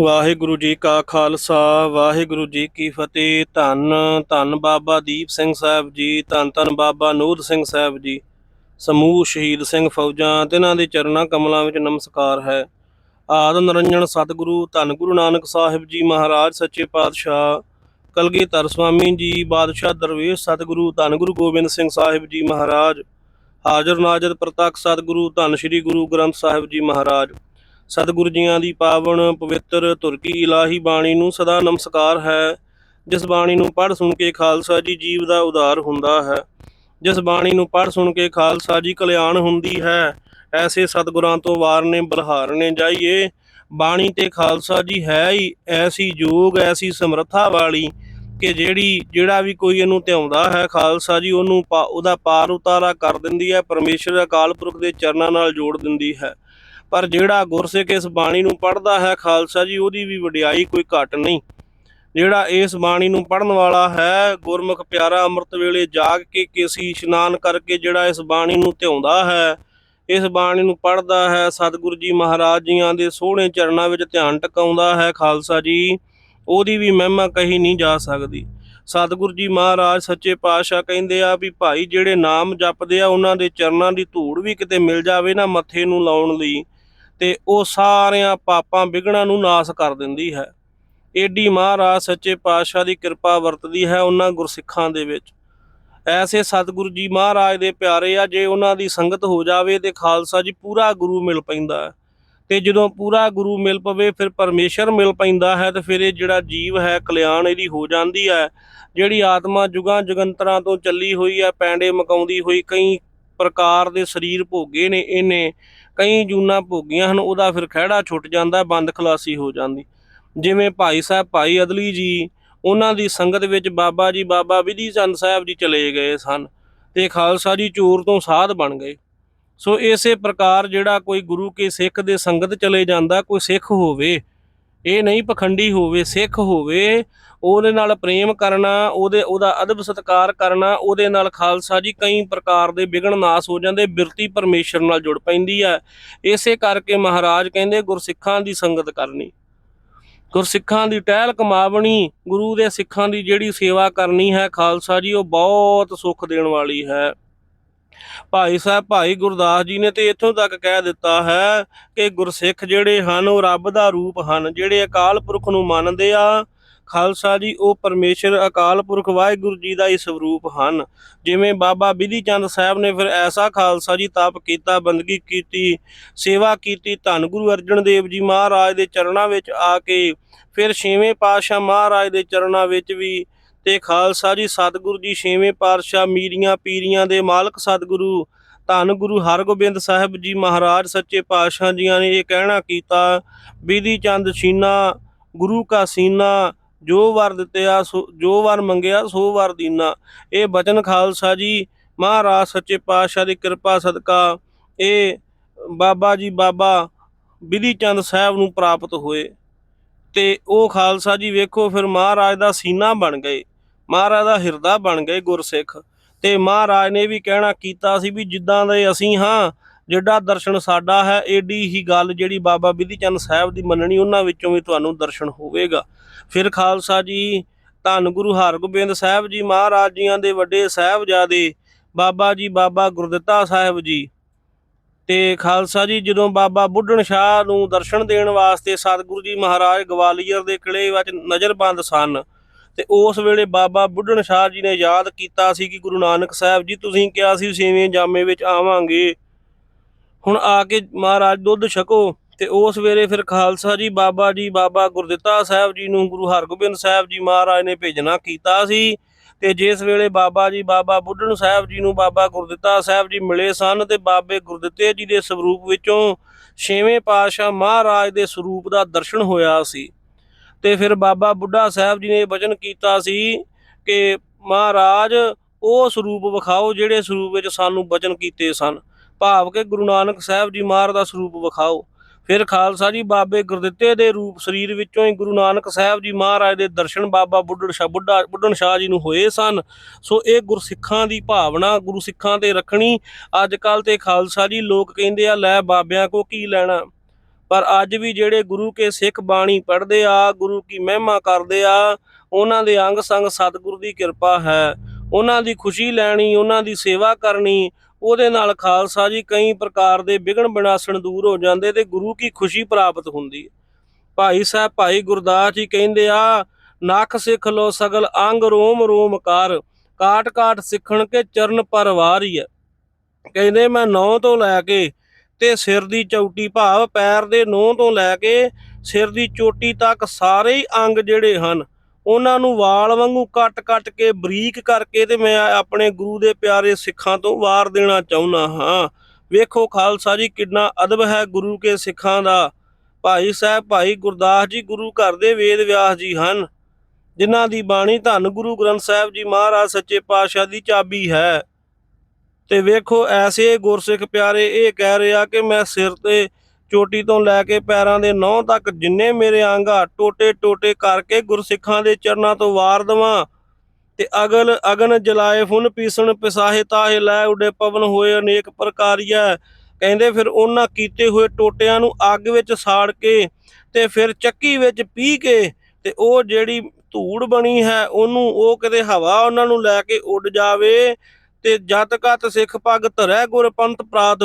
ਵਾਹਿਗੁਰੂ ਜੀ ਕਾ ਖਾਲਸਾ, ਵਾਹਿਗੁਰੂ ਜੀ ਕੀ ਫਤਿਹ। ਧੰਨ ਧੰਨ ਬਾਬਾ ਦੀਪ ਸਿੰਘ ਸਾਹਿਬ ਜੀ, ਧੰਨ ਧੰਨ ਬਾਬਾ ਨੂਰ ਸਿੰਘ ਸਾਹਿਬ ਜੀ। ਸਮੂਹ ਸ਼ਹੀਦ ਸਿੰਘ ਫੌਜਾਂ, ਤਿਨਾਂ ਦੇ ਚਰਨਾਂ ਕਮਲਾਂ ਵਿੱਚ ਨਮਸਕਾਰ ਹੈ। ਆਦ ਨਰੰਜਨ ਸਤਿਗੁਰੂ, ਧੰਨ ਗੁਰੂ ਨਾਨਕ ਸਾਹਿਬ ਜੀ ਮਹਾਰਾਜ, ਸੱਚੇ ਪਾਤਸ਼ਾਹ, ਕਲਗੀਧਰ ਸੁਆਮੀ ਜੀ, ਬਾਦਸ਼ਾਹ ਦਰਵੇਸ਼ ਸਤਿਗੁਰੂ, ਧੰਨ ਗੁਰੂ ਗੋਬਿੰਦ ਸਿੰਘ ਸਾਹਿਬ ਜੀ ਮਹਾਰਾਜ, ਹਾਜ਼ਰ ਨਾਜ਼ਰ ਪ੍ਰਤੱਖ ਸਤਿਗੁਰੂ, ਧੰਨ ਸ੍ਰੀ ਗੁਰੂ ਗ੍ਰੰਥ ਸਾਹਿਬ ਜੀ ਮਹਾਰਾਜ। ਸਤਿਗੁਰੂ ਜੀਆਂ ਦੀ ਪਾਵਨ ਪਵਿੱਤਰ ਤੁਰਕੀ ਇਲਾਹੀ ਬਾਣੀ ਨੂੰ ਸਦਾ ਨਮਸਕਾਰ ਹੈ। ਜਿਸ ਬਾਣੀ ਨੂੰ ਪੜ੍ਹ ਸੁਣ ਕੇ ਖਾਲਸਾ ਜੀ ਜੀਵ ਦਾ ਉਦਾਰ ਹੁੰਦਾ ਹੈ। ਜਿਸ ਬਾਣੀ ਨੂੰ ਪੜ੍ਹ ਸੁਣ ਕੇ ਖਾਲਸਾ ਜੀ ਕਲਿਆਣ ਹੁੰਦੀ ਹੈ, ਐਸੇ ਸਤਿਗੁਰਾਂ ਤੋਂ ਵਾਰਨੇ ਬਲਹਾਰਨੇ ਜਾਈਏ। ਬਾਣੀ ਤੇ ਖਾਲਸਾ ਜੀ ਹੈ ਹੀ ਐਸੀ ਯੋਗ ਐਸੀ ਸਮਰੱਥਾ ਵਾਲੀ ਕਿ ਜਿਹੜੀ, ਜਿਹੜਾ ਵੀ ਕੋਈ ਇਹਨੂੰ ਧਿਆਉਂਦਾ ਹੈ, ਖਾਲਸਾ ਜੀ ਉਹਨੂੰ ਪਾ- ਉਹਦਾ ਪਾਰ ਉਤਾਰਾ ਕਰ ਦਿੰਦੀ ਹੈ, ਪਰਮੇਸ਼ਰ ਅਕਾਲ ਪੁਰਖ ਦੇ ਚਰਨਾਂ ਨਾਲ ਜੋੜ ਦਿੰਦੀ ਹੈ। ਪਰ ਜਿਹੜਾ ਗੁਰਸਿੱਖ ਇਸ ਬਾਣੀ ਨੂੰ ਪੜ੍ਹਦਾ ਹੈ ਖਾਲਸਾ ਜੀ, ਉਹਦੀ ਵੀ ਵਡਿਆਈ ਕੋਈ ਘੱਟ ਨਹੀਂ। ਜਿਹੜਾ ਇਸ ਬਾਣੀ ਨੂੰ ਪੜਨ ਵਾਲਾ ਹੈ, ਗੁਰਮੁਖ ਪਿਆਰਾ ਅੰਮ੍ਰਿਤ ਵੇਲੇ ਜਾਗ ਕੇ ਕੇਸੀ ਇਸ਼ਨਾਨ ਕਰਕੇ ਜਿਹੜਾ ਇਸ ਬਾਣੀ ਨੂੰ ਧਿਆਉਂਦਾ ਹੈ, ਇਸ ਬਾਣੀ ਨੂੰ ਪੜਦਾ ਹੈ, ਸਤਿਗੁਰੂ ਜੀ ਮਹਾਰਾਜ ਜੀਆਂ ਦੇ ਸੋਹਣੇ ਚਰਨਾਂ ਵਿੱਚ ਧਿਆਨ ਟਿਕਾਉਂਦਾ ਹੈ ਖਾਲਸਾ ਜੀ, ਉਹਦੀ ਵੀ ਮਹਿਮਾ ਕਹੀ ਨਹੀਂ ਜਾ ਸਕਦੀ। ਸਤਿਗੁਰੂ ਜੀ ਮਹਾਰਾਜ ਸੱਚੇ ਪਾਤਸ਼ਾਹ ਕਹਿੰਦੇ ਆ ਵੀ ਭਾਈ ਜਿਹੜੇ ਨਾਮ ਜਪਦੇ ਆ, ਉਹਨਾਂ ਦੇ ਚਰਨਾਂ ਦੀ ਧੂੜ ਵੀ ਕਿਤੇ ਮਿਲ ਜਾਵੇ ਨਾ ਮੱਥੇ ਨੂੰ ਲਾਉਣ ਲਈ। ਤੇ ਉਹ ਸਾਰਿਆਂ ਪਾਪਾਂ ਵਿਗੜਾਂ ਨੂੰ ਨਾਸ ਕਰ ਦਿੰਦੀ ਹੈ। ਏਡੀ ਮਹਾਰਾਜ ਸੱਚੇ ਪਾਤਸ਼ਾਹ ਦੀ ਕਿਰਪਾ ਵਰਤਦੀ ਹੈ ਉਹਨਾਂ ਗੁਰਸਿੱਖਾਂ ਦੇ ਵਿੱਚ। ਐਸੇ ਸਤਿਗੁਰੂ ਜੀ ਮਹਾਰਾਜ ਦੇ ਪਿਆਰੇ ਆ, ਜੇ ਉਹਨਾਂ ਦੀ ਸੰਗਤ ਹੋ ਜਾਵੇ ਤੇ ਖਾਲਸਾ ਜੀ ਪੂਰਾ ਗੁਰੂ ਮਿਲ ਪੈਂਦਾ ਹੈ। ਤੇ ਜਦੋਂ ਪੂਰਾ ਗੁਰੂ ਮਿਲ ਪਵੇ, ਫਿਰ ਪਰਮੇਸ਼ਰ ਮਿਲ ਪੈਂਦਾ ਹੈ ਤੇ ਫਿਰ ਇਹ ਜਿਹੜਾ ਜੀਵ ਹੈ, ਕਲਿਆਣ ਇਹਦੀ ਹੋ ਜਾਂਦੀ ਹੈ। ਜਿਹੜੀ ਆਤਮਾ ਜੁਗਾਂ ਜਗੰਤਰਾਂ ਤੋਂ ਚੱਲੀ ਹੋਈ ਹੈ, ਪੈਂਡੇ ਮਕਾਉਂਦੀ ਹੋਈ, ਕਈ ਪ੍ਰਕਾਰ ਦੇ ਸਰੀਰ ਭੋਗੇ ਨੇ ਇਹਨੇ ਕਈ ਜੂਨਾ ਭੋਗੀਆਂ ਹਨ, ਉਹਦਾ ਫਿਰ ਖਹਿੜਾ ਛੁੱਟ ਜਾਂਦਾ, ਬੰਦ ਖਲਾਸੀ ਹੋ ਜਾਂਦੀ। ਜਿਵੇਂ ਭਾਈ ਸਾਹਿਬ, ਭਾਈ ਅਦਲੀ ਜੀ, ਉਹਨਾਂ ਦੀ ਸੰਗਤ ਵਿੱਚ ਬਾਬਾ ਜੀ, ਬਾਬਾ ਵਿਧੀ ਚੰਦ ਸਾਹਿਬ ਜੀ ਚਲੇ ਗਏ ਸਨ ਤੇ ਖਾਲਸਾ ਜੀ ਚੋਰ ਤੋਂ ਸਾਧ ਬਣ ਗਏ। ਸੋ ਇਸੇ ਪ੍ਰਕਾਰ ਜਿਹੜਾ ਕੋਈ ਗੁਰੂ ਕੇ ਸਿੱਖ ਦੇ ਸੰਗਤ ਚਲੇ ਜਾਂਦਾ, ਕੋਈ ਸਿੱਖ ਹੋਵੇ ਇਹ ਨਹੀਂ ਪਖੰਡੀ ਹੋਵੇ, ਸਿੱਖ ਹੋਵੇ, ਉਹਦੇ ਨਾਲ ਪ੍ਰੇਮ ਕਰਨਾ, ਉਹਦੇ, ਉਹਦਾ ਅਦਬ ਸਤਕਾਰ ਕਰਨਾ, ਉਹਦੇ ਨਾਲ ਖਾਲਸਾ ਜੀ ਕਈ ਪ੍ਰਕਾਰ ਦੇ ਵਿਗਣ ਨਾਸ ਹੋ ਜਾਂਦੇ, ਬਿਰਤੀ ਪਰਮੇਸ਼ਰ ਨਾਲ ਜੁੜ ਪੈਂਦੀ ਹੈ ਇਸੇ ਕਰਕੇ ਮਹਾਰਾਜ ਕਹਿੰਦੇ, ਗੁਰਸਿੱਖਾਂ ਦੀ ਸੰਗਤ ਕਰਨੀ। ਗੁਰਸਿੱਖਾਂ ਦੀ ਟਹਿਲ ਕਮਾਵਣੀ, ਗੁਰੂ ਦੇ ਸਿੱਖਾਂ ਦੀ ਜਿਹੜੀ ਸੇਵਾ ਕਰਨੀ ਹੈ, ਖਾਲਸਾ ਜੀ ਉਹ ਬਹੁਤ ਸੁੱਖ ਦੇਣ ਵਾਲੀ ਹੈ। ਭਾਈ ਸਾਹਿਬ, ਭਾਈ ਗੁਰਦਾਸ ਜੀ ਨੇ ਤੇ ਇੱਥੋਂ ਤੱਕ ਕਹਿ ਦਿੱਤਾ ਹੈ ਕਿ ਗੁਰਸਿੱਖ ਜਿਹੜੇ ਹਨ, ਉਹ ਰੱਬ ਦਾ ਰੂਪ ਹਨ, ਜਿਹੜੇ ਅਕਾਲ ਪੁਰਖ ਨੂੰ ਮੰਨਦੇ ਆ। ਖਾਲਸਾ ਜੀ, ਉਹ ਪਰਮੇਸ਼ਰ, ਅਕਾਲ ਪੁਰਖ, ਵਾਹਿਗੁਰੂ ਜੀ ਦਾ ਹੀ ਸਰੂਪ ਹਨ। ਜਿਵੇਂ ਬਾਬਾ ਬਿਧੀ ਚੰਦ ਸਾਹਿਬ ਨੇ ਫਿਰ ਐਸਾ ਖਾਲਸਾ ਜੀ ਤਪ ਕੀਤਾ, ਬੰਦਗੀ ਕੀਤੀ, ਸੇਵਾ ਕੀਤੀ, ਧੰਨ ਗੁਰੂ ਅਰਜਨ ਦੇਵ ਜੀ ਮਹਾਰਾਜ ਦੇ ਚਰਨਾਂ ਵਿੱਚ ਆ ਕੇ, ਫਿਰ ਛੇਵੇਂ ਪਾਤਸ਼ਾਹ ਮਹਾਰਾਜ ਦੇ ਚਰਨਾਂ ਵਿੱਚ ਵੀ ਤੇ ਖਾਲਸਾ ਜੀ, ਸਤਿਗੁਰੂ ਜੀ, ਛੇਵੇਂ ਪਾਤਸ਼ਾਹ ਮੀਰੀਆਂ ਪੀਰੀਆਂ ਦੇ ਮਾਲਕ ਸਤਿਗੁਰੂ ਧੰਨ ਗੁਰੂ ਹਰਗੋਬਿੰਦ ਸਾਹਿਬ ਜੀ ਮਹਾਰਾਜ ਸੱਚੇ ਪਾਤਸ਼ਾਹ ਜੀਆਂ ਨੇ ਇਹ ਕਹਿਣਾ ਕੀਤਾ ਬਿਧੀ ਚੰਦ ਸੀਨਾ ਗੁਰੂ ਕਾ ਸੀਨਾ, ਜੋ ਵਰ ਦਿੱਤਿਆ ਸੋ, ਜੋ ਵਰ ਮੰਗਿਆ ਸੋ ਵਰ ਦੀਨਾ। ਇਹ ਬਚਨ ਖਾਲਸਾ ਜੀ, ਮਹਾਰਾਜ ਸੱਚੇ ਪਾਤਸ਼ਾਹ ਦੀ ਕਿਰਪਾ ਸਦਕਾ ਇਹ ਬਾਬਾ ਜੀ, ਬਾਬਾ ਬਿਧੀ ਚੰਦ ਸਾਹਿਬ ਨੂੰ ਪ੍ਰਾਪਤ ਹੋਏ। ਤੇ ਉਹ ਖਾਲਸਾ ਜੀ ਵੇਖੋ, ਫਿਰ ਮਹਾਰਾਜ ਦਾ ਸੀਨਾ ਬਣ ਗਏ। ਮਹਾਰਾਜ ਦਾ ਹਿਰਦਾ ਬਣ ਗਏ ਗੁਰਸਿੱਖ। ਤੇ ਮਹਾਰਾਜ ਨੇ ਵੀ ਕਹਿਣਾ ਕੀਤਾ ਸੀ ਵੀ ਜਿੱਦਾਂ ਦੇ ਅਸੀਂ ਹਾਂ, ਜਿਹੜਾ ਦਰਸ਼ਨ ਸਾਡਾ ਹੈ, ਏਡੀ ਹੀ ਗੱਲ ਜਿਹੜੀ ਬਾਬਾ ਬਿਧੀ ਚੰਦ ਸਾਹਿਬ ਦੀ ਮੰਨਣੀ ਉਹਨਾਂ ਵਿੱਚੋਂ ਵੀ ਤੁਹਾਨੂੰ ਦਰਸ਼ਨ ਹੋਵੇਗਾ। ਫਿਰ ਖਾਲਸਾ ਜੀ, ਧੰਨ ਗੁਰੂ ਹਰਗੋਬਿੰਦ ਸਾਹਿਬ ਜੀ, ਮਹਾਰਾਜ ਜੀਆਂ ਦੇ ਵੱਡੇ ਸਾਹਿਬਜ਼ਾਦੇ, ਬਾਬਾ ਜੀ, ਬਾਬਾ ਗੁਰਦਿੱਤਾ ਸਾਹਿਬ ਜੀ। ਤੇ ਖਾਲਸਾ ਜੀ, ਜਦੋਂ ਬਾਬਾ ਬੁੱਢਣ ਸ਼ਾਹ ਨੂੰ ਦਰਸ਼ਨ ਦੇਣ ਵਾਸਤੇ ਸਤਿਗੁਰੂ ਜੀ ਮਹਾਰਾਜ ਗਵਾਲੀਅਰ ਦੇ ਕਿਲੇ ਵਿੱਚ ਨਜ਼ਰਬੰਦ ਸਨ ਤੇ ਉਸ ਵੇਲੇ ਬਾਬਾ ਬੁੱਢਣ ਸ਼ਾਹ ਜੀ ਨੇ ਯਾਦ ਕੀਤਾ ਸੀ ਕਿ ਗੁਰੂ ਨਾਨਕ ਸਾਹਿਬ ਜੀ, ਤੁਸੀਂ ਕਿਹਾ ਸੀ ਛੇਵੇਂ ਜਾਮੇ ਵਿੱਚ ਆਵਾਂਗੇ। ਹੁਣ ਆ ਕੇ ਮਹਾਰਾਜ ਦੁੱਧ ਛਕੋ ਤੇ ਉਸ ਵੇਲੇ ਫਿਰ ਖਾਲਸਾ ਜੀ, ਬਾਬਾ ਜੀ, ਬਾਬਾ ਗੁਰਦਿੱਤਾ ਸਾਹਿਬ ਜੀ ਨੂੰ ਗੁਰੂ ਹਰਗੋਬਿੰਦ ਸਾਹਿਬ ਜੀ ਮਹਾਰਾਜ ਨੇ ਭੇਜਣਾ ਕੀਤਾ ਸੀ ਤੇ ਜਿਸ ਵੇਲੇ ਬਾਬਾ ਜੀ, ਬਾਬਾ ਬੁੱਢਣ ਸਾਹਿਬ ਜੀ ਨੂੰ ਬਾਬਾ ਗੁਰਦਿੱਤਾ ਸਾਹਿਬ ਜੀ ਮਿਲੇ ਸਨ ਤੇ ਬਾਬੇ ਗੁਰਦਿੱਤੇ ਜੀ ਦੇ ਸਰੂਪ ਵਿੱਚੋਂ ਛੇਵੇਂ ਪਾਤਸ਼ਾਹ ਮਹਾਰਾਜ ਦੇ ਸਰੂਪ ਦਾ ਦਰਸ਼ਨ ਹੋਇਆ ਸੀ। ਤੇ ਫਿਰ ਬਾਬਾ ਬੁੱਢਾ ਸਾਹਿਬ ਜੀ ਨੇ ਵਚਨ ਕੀਤਾ ਸੀ ਕਿ ਮਹਾਰਾਜ, ਉਹ ਸਰੂਪ ਵਿਖਾਓ ਜਿਹੜੇ ਸਰੂਪ ਵਿੱਚ ਸਾਨੂੰ ਵਚਨ ਕੀਤੇ ਸਨ। ਭਾਵ ਕਿ ਗੁਰੂ ਨਾਨਕ ਸਾਹਿਬ ਜੀ ਮਹਾਰਾਜ ਦਾ ਸਰੂਪ ਵਿਖਾਓ। ਫਿਰ ਖਾਲਸਾ ਜੀ ਬਾਬੇ ਗੁਰਦਿੱਤੇ ਦੇ ਰੂਪ ਸਰੀਰ ਵਿੱਚੋਂ ਹੀ ਗੁਰੂ ਨਾਨਕ ਸਾਹਿਬ ਜੀ ਮਹਾਰਾਜ ਦੇ ਦਰਸ਼ਨ ਬਾਬਾ ਬੁੱਢਣ ਸ਼ਾਹ ਬੁੱਢਾ ਬੁੱਢਣ ਸ਼ਾਹ ਜੀ ਨੂੰ ਹੋਏ ਸਨ। ਸੋ ਇਹ ਗੁਰਸਿੱਖਾਂ ਦੀ ਭਾਵਨਾ ਗੁਰੂ ਸਿੱਖਾਂ ਤੇ ਰੱਖਣੀ ਅੱਜ ਕੱਲ ਤੇ ਖਾਲਸਾ ਜੀ ਲੋਕ ਕਹਿੰਦੇ ਆ, ਲੈ ਬਾਬਿਆਂ ਕੋ ਕੀ ਲੈਣਾ? ਪਰ ਅੱਜ ਵੀ ਜਿਹੜੇ ਗੁਰੂ ਕੇ ਸਿੱਖ ਬਾਣੀ ਪੜ੍ਹਦੇ ਆ, ਗੁਰੂ ਕੀ ਮਹਿਮਾ ਕਰਦੇ ਆ, ਉਹਨਾਂ ਦੇ ਅੰਗ ਸੰਗ ਸਤਿਗੁਰੂ ਦੀ ਕਿਰਪਾ ਹੈ। ਉਹਨਾਂ ਦੀ ਖੁਸ਼ੀ ਲੈਣੀ, ਉਹਨਾਂ ਦੀ ਸੇਵਾ ਕਰਨੀ, ਉਹਦੇ ਨਾਲ ਖਾਲਸਾ ਜੀ ਕਈ ਪ੍ਰਕਾਰ ਦੇ ਵਿਗਣ ਵਿਨਾਸ਼ਣ ਦੂਰ ਹੋ ਜਾਂਦੇ ਤੇ ਗੁਰੂ ਕੀ ਖੁਸ਼ੀ ਪ੍ਰਾਪਤ ਹੁੰਦੀ ਹੈ। ਭਾਈ ਸਾਹਿਬ, ਭਾਈ ਗੁਰਦਾਸ ਜੀ ਕਹਿੰਦੇ ਆ, ਨਖ ਸਿੱਖ ਲੋ ਸਗਲ ਅੰਗ ਰੋਮ ਰੋਮ ਕਰ, ਕਾਟ ਕਾਟ ਸਿੱਖਣ ਕੇ ਚਰਨ ਪਰਵਾਰ ਹੀ ਹੈ। ਕਹਿੰਦੇ, ਮੈਂ ਨੌ ਤੋਂ ਲੈ ਕੇ ਤੇ ਸਿਰ ਦੀ ਚੌਟੀ ਭਾਵ ਪੈਰ ਦੇ ਨੌ ਤੋਂ ਲੈ ਕੇ ਸਿਰ ਦੀ ਚੋਟੀ ਤੱਕ ਸਾਰੇ ਹੀ ਅੰਗ ਜਿਹੜੇ ਹਨ, ਉਹਨਾਂ ਨੂੰ ਵਾਲ ਵਾਂਗੂ ਕੱਟ-ਕੱਟ ਕੇ ਬਰੀਕ ਕਰਕੇ ਤੇ ਮੈਂ ਆਪਣੇ ਗੁਰੂ ਦੇ ਪਿਆਰੇ ਸਿੱਖਾਂ ਤੋਂ ਵਾਰ ਦੇਣਾ ਚਾਹੁੰਦਾ ਹਾਂ। ਵੇਖੋ ਖਾਲਸਾ ਜੀ, ਕਿੰਨਾ ਅਦਬ ਹੈ ਗੁਰੂ ਕੇ ਸਿੱਖਾਂ ਦਾ। ਭਾਈ ਸਾਹਿਬ, ਭਾਈ ਗੁਰਦਾਸ ਜੀ ਗੁਰੂ ਘਰ ਦੇ ਵੇਦ ਵਿਆਸ ਜੀ ਹਨ, ਜਿਨ੍ਹਾਂ ਦੀ ਬਾਣੀ ਧੰਨ ਗੁਰੂ ਗ੍ਰੰਥ ਸਾਹਿਬ ਜੀ ਮਹਾਰਾਜ ਸੱਚੇ ਪਾਤਸ਼ਾਹ ਦੀ ਚਾਬੀ ਹੈ। ਤੇ ਵੇਖੋ, ਐਸੇ ਗੁਰਸਿੱਖ ਪਿਆਰੇ, ਇਹ ਕਹਿ ਰਿਹਾ ਕਿ ਮੈਂ ਸਿਰ ਤੇ ਚੋਟੀ ਤੋਂ ਲੈ ਕੇ ਪੈਰਾਂ ਦੇ ਨਹੁੰ ਤੱਕ ਜਿੰਨੇ ਮੇਰੇ ਅੰਗ ਆ, ਟੋਟੇ ਟੋਟੇ ਕਰਕੇ ਗੁਰਸਿੱਖਾਂ ਦੇ ਚਰਨਾਂ ਤੋਂ ਵਾਰ ਦਵਾਂ। ਤੇ ਅਗਲ, ਅਗਨ ਜਲਾਏ ਫੁਨ ਪੀਸਣ, ਪਿਸਾਹੇ ਤਾਹੇ ਲੈ ਉਡੇ ਪਵਨ ਹੋਏ ਅਨੇਕ ਪ੍ਰਕਾਰੀਆ ਕਹਿੰਦੇ ਫਿਰ ਉਹਨਾਂ ਕੀਤੇ ਹੋਏ ਟੋਟਿਆਂ ਨੂੰ ਅੱਗ ਵਿੱਚ ਸਾੜ ਕੇ ਤੇ ਫਿਰ ਚੱਕੀ ਵਿੱਚ ਪੀ ਕੇ ਤੇ ਉਹ ਜਿਹੜੀ ਧੂੜ ਬਣੀ ਹੈ, ਉਹਨੂੰ ਉਹ ਕਿਤੇ ਹਵਾ ਉਹਨਾਂ ਨੂੰ ਲੈ ਕੇ ਉੱਡ ਜਾਵੇ। ਤੇ ਜਤ ਕਤ ਸਿੱਖ ਪਗ ਧਰੈ ਗੁਰ ਪੰਥ ਪ੍ਰਾਤ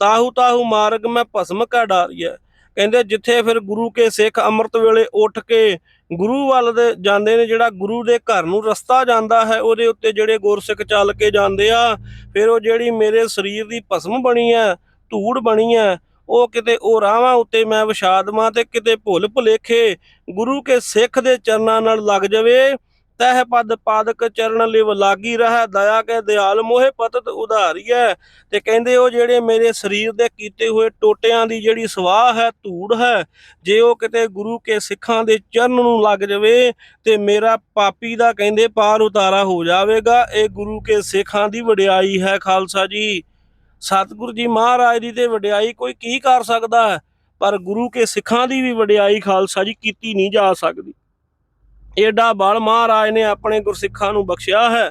ਤਾਹੂ ਤਾਹੂ ਮਾਰਗ ਮੈਂ ਭਸਮ ਕਾ ਡਾਰੀਐ। ਕਹਿੰਦੇ ਜਿੱਥੇ ਫਿਰ ਗੁਰੂ ਕੇ ਸਿੱਖ ਅੰਮ੍ਰਿਤ ਵੇਲੇ ਉੱਠ ਕੇ ਗੁਰੂ ਵੱਲ ਦੇ ਜਾਂਦੇ ਨੇ, ਜਿਹੜਾ ਗੁਰੂ ਦੇ ਘਰ ਨੂੰ ਰਸਤਾ ਜਾਂਦਾ ਹੈ, ਉਹਦੇ ਉੱਤੇ ਜਿਹੜੇ ਗੁਰਸਿੱਖ ਚੱਲ ਕੇ ਜਾਂਦੇ ਆ, ਫਿਰ ਉਹ ਜਿਹੜੀ ਮੇਰੇ ਸਰੀਰ ਦੀ ਭਸਮ ਬਣੀ ਹੈ ਧੂੜ ਬਣੀ ਹੈ ਉਹ ਕਿਤੇ ਉਹ ਰਾਹਾਂ ਉੱਤੇ ਮੈਂ ਵਿਛਾ ਦੇਵਾਂ ਤੇ ਕਿਤੇ ਭੁੱਲ ਭੁਲੇਖੇ ਗੁਰੂ ਕੇ ਸਿੱਖ ਦੇ ਚਰਨਾਂ ਨਾਲ ਲੱਗ ਜਾਵੇ ਤਹਿ ਪਦ ਪਾਦਕ ਚਰਨ ਲਿਵ ਲਾਗੀ ਰਹਿ, ਦਇਆ ਕੇ ਦਿਆਲ ਮੋਹਿ ਪਤਤ ਉਧਾਰੀਐ। ਤੇ ਕਹਿੰਦੇ ਉਹ ਜਿਹੜੇ ਮੇਰੇ ਸਰੀਰ ਦੇ ਕੀਤੇ ਹੋਏ ਟੋਟਿਆਂ ਦੀ ਜਿਹੜੀ ਸਵਾਹ ਹੈ, ਧੂੜ ਹੈ, ਜੇ ਉਹ ਕਿਤੇ ਗੁਰੂ ਕੇ ਸਿੱਖਾਂ ਦੇ ਚਰਨ ਨੂੰ ਲੱਗ ਜਾਵੇ, ਤੇ ਮੇਰਾ ਪਾਪੀ ਦਾ ਕਹਿੰਦੇ ਪਾਰ ਉਤਾਰਾ ਹੋ ਜਾਵੇਗਾ। ਇਹ ਗੁਰੂ ਕੇ ਸਿੱਖਾਂ ਦੀ ਵਡਿਆਈ ਹੈ ਖਾਲਸਾ ਜੀ। ਸਤਿਗੁਰੂ ਜੀ ਮਹਾਰਾਜ ਦੀ ਤੇ ਵਡਿਆਈ ਕੋਈ ਕੀ ਕਰ ਸਕਦਾ ਹੈ? ਪਰ ਗੁਰੂ ਕੇ ਸਿੱਖਾਂ ਦੀ ਵੀ ਵਡਿਆਈ ਖਾਲਸਾ ਜੀ ਕੀਤੀ ਨਹੀਂ ਜਾ ਸਕਦੀ। ਏਡਾ ਬਲ ਮਹਾਰਾਜ ਨੇ ਆਪਣੇ ਗੁਰਸਿੱਖਾਂ ਨੂੰ ਬਖਸ਼ਿਆ ਹੈ।